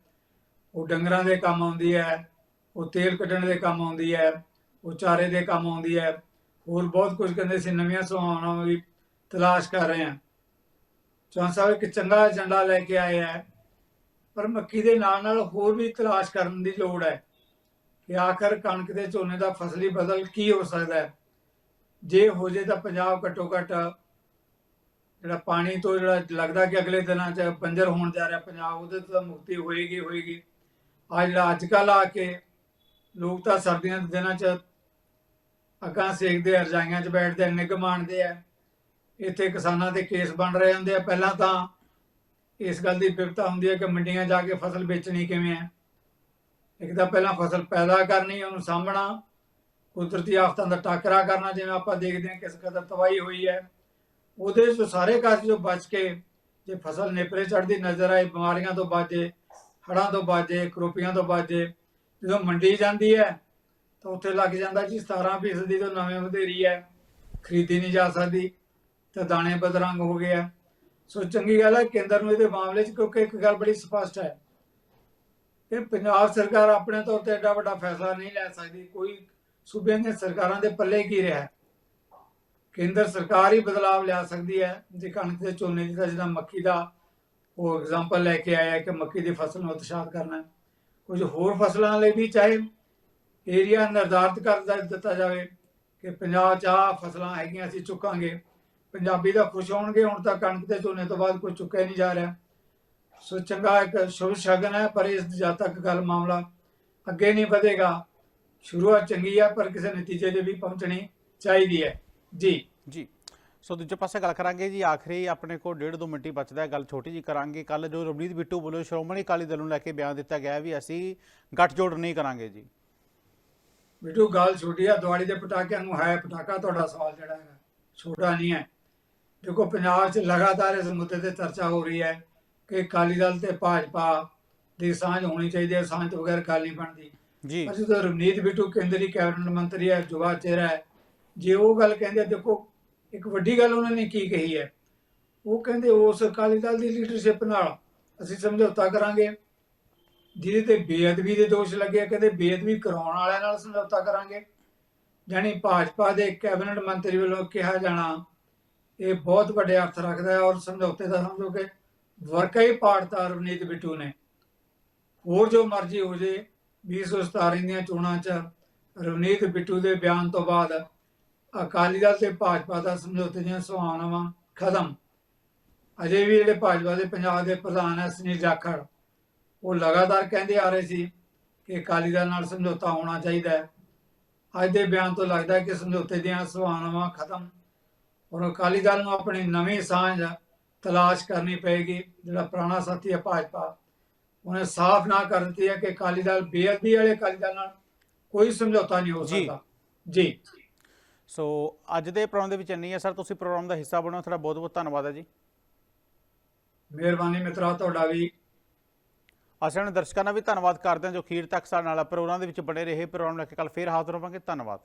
ਉਹ ਡੰਗਰਾਂ ਦੇ ਕੰਮ ਆਉਂਦੀ ਹੈ, ਉਹ ਤੇਲ ਕੱਢਣ ਦੇ ਕੰਮ ਆਉਂਦੀ ਹੈ, ਉਹ ਚਾਰੇ ਦੇ ਕੰਮ ਆਉਂਦੀ ਹੈ। ਹੋਰ ਬਹੁਤ ਕੁਝ ਕਹਿੰਦੇ ਸੀ, ਨਵੀਆਂ ਸੰਭਾਵਨਾਵਾਂ ਵੀ ਤਲਾਸ਼ ਕਰ ਰਹੇ ਹਾਂ। ਚੌਹਾਨ ਸਾਹਿਬ ਇੱਕ ਚੰਗਾ ਏਜੰਡਾ ਲੈ ਕੇ ਆਏ ਹੈ, ਪਰ ਮੱਕੀ ਦੇ ਨਾਲ ਨਾਲ ਹੋਰ ਵੀ ਤਲਾਸ਼ ਕਰਨ ਦੀ ਲੋੜ ਹੈ। ਕਿ ਆਖਰ ਕਣਕ ਦੇ ਝੋਨੇ ਦਾ ਫਸਲੀ ਬਦਲ ਕੀ ਹੋ ਸਕਦਾ ਹੈ? ਜੇ ਹੋ ਜੇ ਤਾਂ ਪੰਜਾਬ ਘੱਟੋ ਘੱਟ ਜਿਹੜਾ ਪਾਣੀ ਤੋਂ ਜਿਹੜਾ ਲੱਗਦਾ ਕਿ ਅਗਲੇ ਦਿਨਾਂ 'ਚ ਬੰਜਰ ਹੋਣ ਜਾ ਰਿਹਾ ਪੰਜਾਬ, ਉਹਦੇ ਤੋਂ ਮੁਕਤੀ ਹੋਏਗੀ ਹੋਏਗੀ। ਆ ਜਿਹੜਾ ਅੱਜ ਕੱਲ੍ਹ ਆ ਕੇ ਲੋਕ ਤਾਂ ਸਰਦੀਆਂ ਦੇ ਦਿਨਾਂ 'ਚ ਅੱਗਾਂ ਸੇਕਦੇ ਰਜਾਈਆਂ 'ਚ ਬੈਠਦੇ ਆ, ਨਿੱਘ ਮਾਣਦੇ ਆ। ਇੱਥੇ ਕਿਸਾਨਾਂ ਦੇ ਕੇਸ ਬਣ ਰਹੇ ਹੁੰਦੇ ਆ। ਪਹਿਲਾਂ ਤਾਂ ਇਸ ਗੱਲ ਦੀ ਵਿਪਤਾ ਹੁੰਦੀ ਹੈ ਕਿ ਮੰਡੀਆਂ ਜਾ ਕੇ ਫਸਲ ਵੇਚਣੀ ਕਿਵੇਂ ਹੈ? ਇੱਕ ਤਾਂ ਪਹਿਲਾਂ ਫਸਲ ਪੈਦਾ ਕਰਨੀ, ਉਹਨੂੰ ਸਾਂਭਣਾ, ਕੁਦਰਤੀ ਆਫਤਾਂ ਦਾ ਟਾਕਰਾ ਕਰਨਾ, ਜਿਵੇਂ ਆਪਾਂ ਦੇਖਦੇ ਹਾਂ ਕਿਸ ਕਦਰ ਤਬਾਹੀ ਹੋਈ ਹੈ। ਉਹਦੇ ਤੋਂ ਸਾਰੇ ਕਾਜ ਜੋ ਬਚ ਕੇ ਜੇ ਫਸਲ ਨੇਪਰੇ ਚੜਦੀ ਨਜ਼ਰ ਆਏ, ਬਿਮਾਰੀਆਂ ਤੋਂ ਬਾਜੇ, ਹੜ੍ਹਾਂ ਤੋਂ ਬਚੇ ਕਰੋਪੀਆਂ ਤੋਂ ਬਾਜੇ, ਜਦੋਂ ਮੰਡੀ ਜਾਂਦੀ ਹੈ, ਤਾਂ ਉੱਥੇ ਲੱਗ ਜਾਂਦਾ ਜੀ 17% ਦੀ ਤਾਂ ਨਵੇਂ ਵਧੇਰੀ ਹੈ, ਖਰੀਦੀ ਨਹੀਂ ਜਾ ਸਕਦੀ, ਤਾਂ ਦਾਣੇ ਬਦਰੰਗ ਹੋ ਗਏ ਆ ਸੋ ਚੰਗੀ ਗੱਲ ਹੈ, ਕੇਂਦਰ ਨੂੰ ਇਹਦੇ ਮਾਮਲੇ 'ਚ ਕਿਉਂਕਿ ਇੱਕ ਗੱਲ ਬੜੀ ਸਪਸ਼ਟ ਹੈ ਇਹ ਪੰਜਾਬ ਸਰਕਾਰ ਆਪਣੇ ਤੌਰ ਤੇ ਐਡਾ ਵੱਡਾ ਫੈਸਲਾ ਨਹੀਂ ਲੈ ਸਕਦੀ। ਕੋਈ ਸੂਬਿਆਂ ਦੀਆਂ ਸਰਕਾਰਾਂ ਦੇ ਪੱਲੇ ਕੀ ਰਿਹਾ ਕੇਂਦਰ ਸਰਕਾਰ ਹੀ ਬਦਲਾਵ ਲਿਆ ਸਕਦੀ ਹੈ। ਜੇ ਕਣਕ ਦੇ ਝੋਨੇ ਦੀ ਤਾਂ ਜਿਹੜਾ ਮੱਕੀ ਦਾ ਉਹ ਐਗਜ਼ਾਮਪਲ ਲੈ ਕੇ ਆਇਆ ਕਿ ਮੱਕੀ ਦੀ ਫਸਲ ਨੂੰ ਉਤਸ਼ਾਹਤ ਕਰਨਾ ਕੁਝ ਹੋਰ ਫਸਲਾਂ ਲਈ ਵੀ ਚਾਹੇ ਏਰੀਆ ਨਿਰਧਾਰਤ ਕਰ ਦ- ਦਿੱਤਾ ਜਾਵੇ ਕਿ ਪੰਜਾਬ 'ਚ ਆਹ ਫਸਲਾਂ ਹੈਗੀਆਂ ਅਸੀਂ ਚੁੱਕਾਂਗੇ। ਪੰਜਾਬੀ ਦਾ ਖੁਸ਼ ਹੋਣਗੇ, ਹੁਣ ਤਾਂ ਕਣਕ ਤੇ ਝੋਨੇ ਤੋਂ ਬਾਅਦ ਕੋਈ ਚੁੱਕਿਆ ਨਹੀਂ ਜਾ ਰਿਹਾ। ਸੋ ਚੰਗਾ ਇੱਕ ਸ਼ੁਭ ਸ਼ਗਨ ਹੈ ਪਰ ਇਸ ਜਦ ਤੱਕ ਗੱਲ ਮਾਮਲਾ ਅੱਗੇ ਨਹੀਂ ਵਧੇਗਾ ਸ਼ੁਰੂਆਤ ਚੰਗੀ ਹੈ ਪਰ ਕਿਸੇ ਨਤੀਜੇ ਦੇ ਵੀ ਪਹੁੰਚਣੀ ਚਾਹੀਦੀ ਹੈ। ਜੀ। ਜੀ। ਸੋ ਦੂਜੇ ਪਾਸੇ ਗੱਲ ਕਰਾਂਗੇ ਜੀ ਆਖਰੀ ਆਪਣੇ ਕੋਲ ਡੇਢ ਦੋ ਮਿੰਟ ਹੀ ਬਚਦਾ ਹੈ ਗੱਲ ਛੋਟੀ ਜੀ ਕਰਾਂਗੇ। ਕੱਲ ਜੋ ਰਵਨੀਤ ਬਿੱਟੂ ਵੱਲੋਂ ਸ਼੍ਰੋਮਣੀ ਅਕਾਲੀ ਦਲ ਨੂੰ ਲੈ ਕੇ ਬਿਆਨ ਦਿੱਤਾ ਗਿਆ ਹੈ ਵੀ ਅਸੀਂ ਗੱਠਜੋੜ ਨਹੀਂ ਕਰਾਂਗੇ ਜੀ। ਬਿੱਟੂ ਗੱਲ ਛੋਟੀ ਆ ਦਿਵਾਲੀ ਦੇ ਪਟਾਕਿਆਂ ਨੂੰ ਹੈ ਪਟਾਕਾ ਤੁਹਾਡਾ ਸਵਾਲ ਜਿਹੜਾ ਹੈਗਾ ਛੋਟਾ ਨਹੀਂ ਹੈ। ਦੇਖੋ ਪੰਜਾਬ 'ਚ ਲਗਾਤਾਰ ਇਸ ਮੁੱਦੇ ਤੇ ਚਰਚਾ ਹੋ ਰਹੀ ਹੈ। ਕਿ ਅਕਾਲੀ ਦਲ ਤੇ ਭਾਜਪਾ ਦੀ ਸਾਂਝ ਹੋਣੀ ਚਾਹੀਦੀ ਹੈ ਸਾਂਝ ਤੋਂ ਬਗੈਰ ਗੱਲ ਨਹੀਂ ਬਣਦੀ। ਜੀ। ਪਰ ਜਦੋਂ ਰਵਨੀਤ ਬਿੱਟੂ ਕੇਂਦਰੀ ਕੈਬਨਿਟ ਮੰਤਰੀ ਹੈ ਯੁਵਾ ਚਿਹਰਾ ਹੈ ਜੇ ਉਹ ਗੱਲ ਕਹਿੰਦੇ ਦੇਖੋ ਇੱਕ ਵੱਡੀ ਗੱਲ ਉਹਨਾਂ ਨੇ ਕੀ ਕਹੀ ਹੈ। ਉਹ ਕਹਿੰਦੇ ਉਸ ਅਕਾਲੀ ਦਲ ਦੀ ਲੀਡਰਸ਼ਿਪ ਨਾਲ ਅਸੀਂ ਸਮਝੌਤਾ ਕਰਾਂਗੇ। ਜਿਹਦੇ ਤੇ ਬੇਅਦਬੀ ਦੇ ਦੋਸ਼ ਲੱਗੇ ਕਹਿੰਦੇ ਬੇਅਦਬੀ ਕਰਾਉਣ ਵਾਲਿਆਂ ਨਾਲ ਸਮਝੌਤਾ ਕਰਾਂਗੇ। ਜਾਨੀ ਭਾਜਪਾ ਦੇ ਕੈਬਨਿਟ ਮੰਤਰੀ ਵੱਲੋਂ ਕਿਹਾ ਜਾਣਾ ਇਹ ਬਹੁਤ ਵੱਡੇ ਅਰਥ ਰੱਖਦਾ ਹੈ ਔਰ ਸਮਝੌਤੇ ਦਾ ਸਮਝੋ ਕਿ ਵਰਕਾ ਹੀ ਪਾੜਤਾ ਰਵਨੀਤ ਬਿੱਟੂ ਨੇ। ਹੋਰ ਜੋ ਮਰਜ਼ੀ ਹੋ ਜੇ 2017 ਦੀਆਂ ਚੋਣਾਂ 'ਚ ਰਵਨੀਤ ਬਿੱਟੂ ਦੇ ਬਿਆਨ ਤੋਂ ਬਾਅਦ ਅਕਾਲੀ ਦਲ ਤੇ ਭਾਜਪਾ ਦਾ ਸਮਝੌਤੇ ਦੀਆਂ ਸੰਭਾਵਨਾਵਾਂ ਖਤਮ। ਅਜੇ ਵੀ ਜਿਹੜੇ ਭਾਜਪਾ ਦੇ ਪੰਜਾਬ ਦੇ ਪ੍ਰਧਾਨ ਹੈ ਸੁਨੀਲ ਜਾਖੜ, ਉਹ ਲਗਾਤਾਰ ਕਹਿੰਦੇ ਆ ਰਹੇ ਸੀ ਕਿ ਅਕਾਲੀ ਦਲ ਨਾਲ ਸਮਝੌਤਾ ਹੋਣਾ ਚਾਹੀਦਾ ਹੈ। ਅੱਜ ਦੇ ਬਿਆਨ ਤੋਂ ਲੱਗਦਾ ਕਿ ਸਮਝੌਤੇ ਦੀਆਂ ਸੰਭਾਵਨਾਵਾਂ ਖਤਮ ਔਰ ਅਕਾਲੀ ਦਲ ਨੂੰ ਆਪਣੀ ਨਵੀਂ ਸਾਂਝ ਤਲਾਸ਼ ਕਰਨੀ ਪਏਗੀ ਜਿਹੜਾ ਪੁਰਾਣਾ ਸਾਥੀ ਹੈ ਭਾਜਪਾ ਉਹਨੇ ਸਾਫ਼ ਨਾ ਕਰ ਦਿੱਤੀ ਹੈ ਕਿ ਅਕਾਲੀ ਦਲ ਬੇਅਦਬੀ ਵਾਲੇ ਅਕਾਲੀ ਦਲ ਨਾਲ ਕੋਈ ਸਮਝੌਤਾ ਨਹੀਂ ਹੋ। ਸਕਦਾ। ਜੀ। ਸੋ ਅੱਜ ਦੇ ਪ੍ਰੋਗਰਾਮ ਦੇ ਵਿੱਚ ਇੰਨੀ ਹੈ ਸਰ ਤੁਸੀਂ ਪ੍ਰੋਗਰਾਮ ਦਾ ਹਿੱਸਾ ਬਣੋ। ਤੁਹਾਡਾ ਬਹੁਤ ਬਹੁਤ ਧੰਨਵਾਦ ਹੈ ਜੀ। ਮਿਹਰਬਾਨੀ ਮਿੱਤਰਾ ਤੁਹਾਡਾ ਵੀ। ਅਸੀਂ ਦਰਸ਼ਕਾਂ ਦਾ ਵੀ ਧੰਨਵਾਦ ਕਰਦੇ ਹਾਂ ਜੋ ਅਖੀਰ ਤੱਕ ਸਾਡੇ ਨਾਲ ਪ੍ਰੋਗਰਾਮ ਦੇ ਵਿੱਚ ਬਣੇ ਰਹੇ। ਪ੍ਰੋਗਰਾਮ ਲੈ ਕੇ ਕੱਲ ਫੇਰ ਹਾਜ਼ਰ ਹੋਵਾਂਗੇ। ਧੰਨਵਾਦ।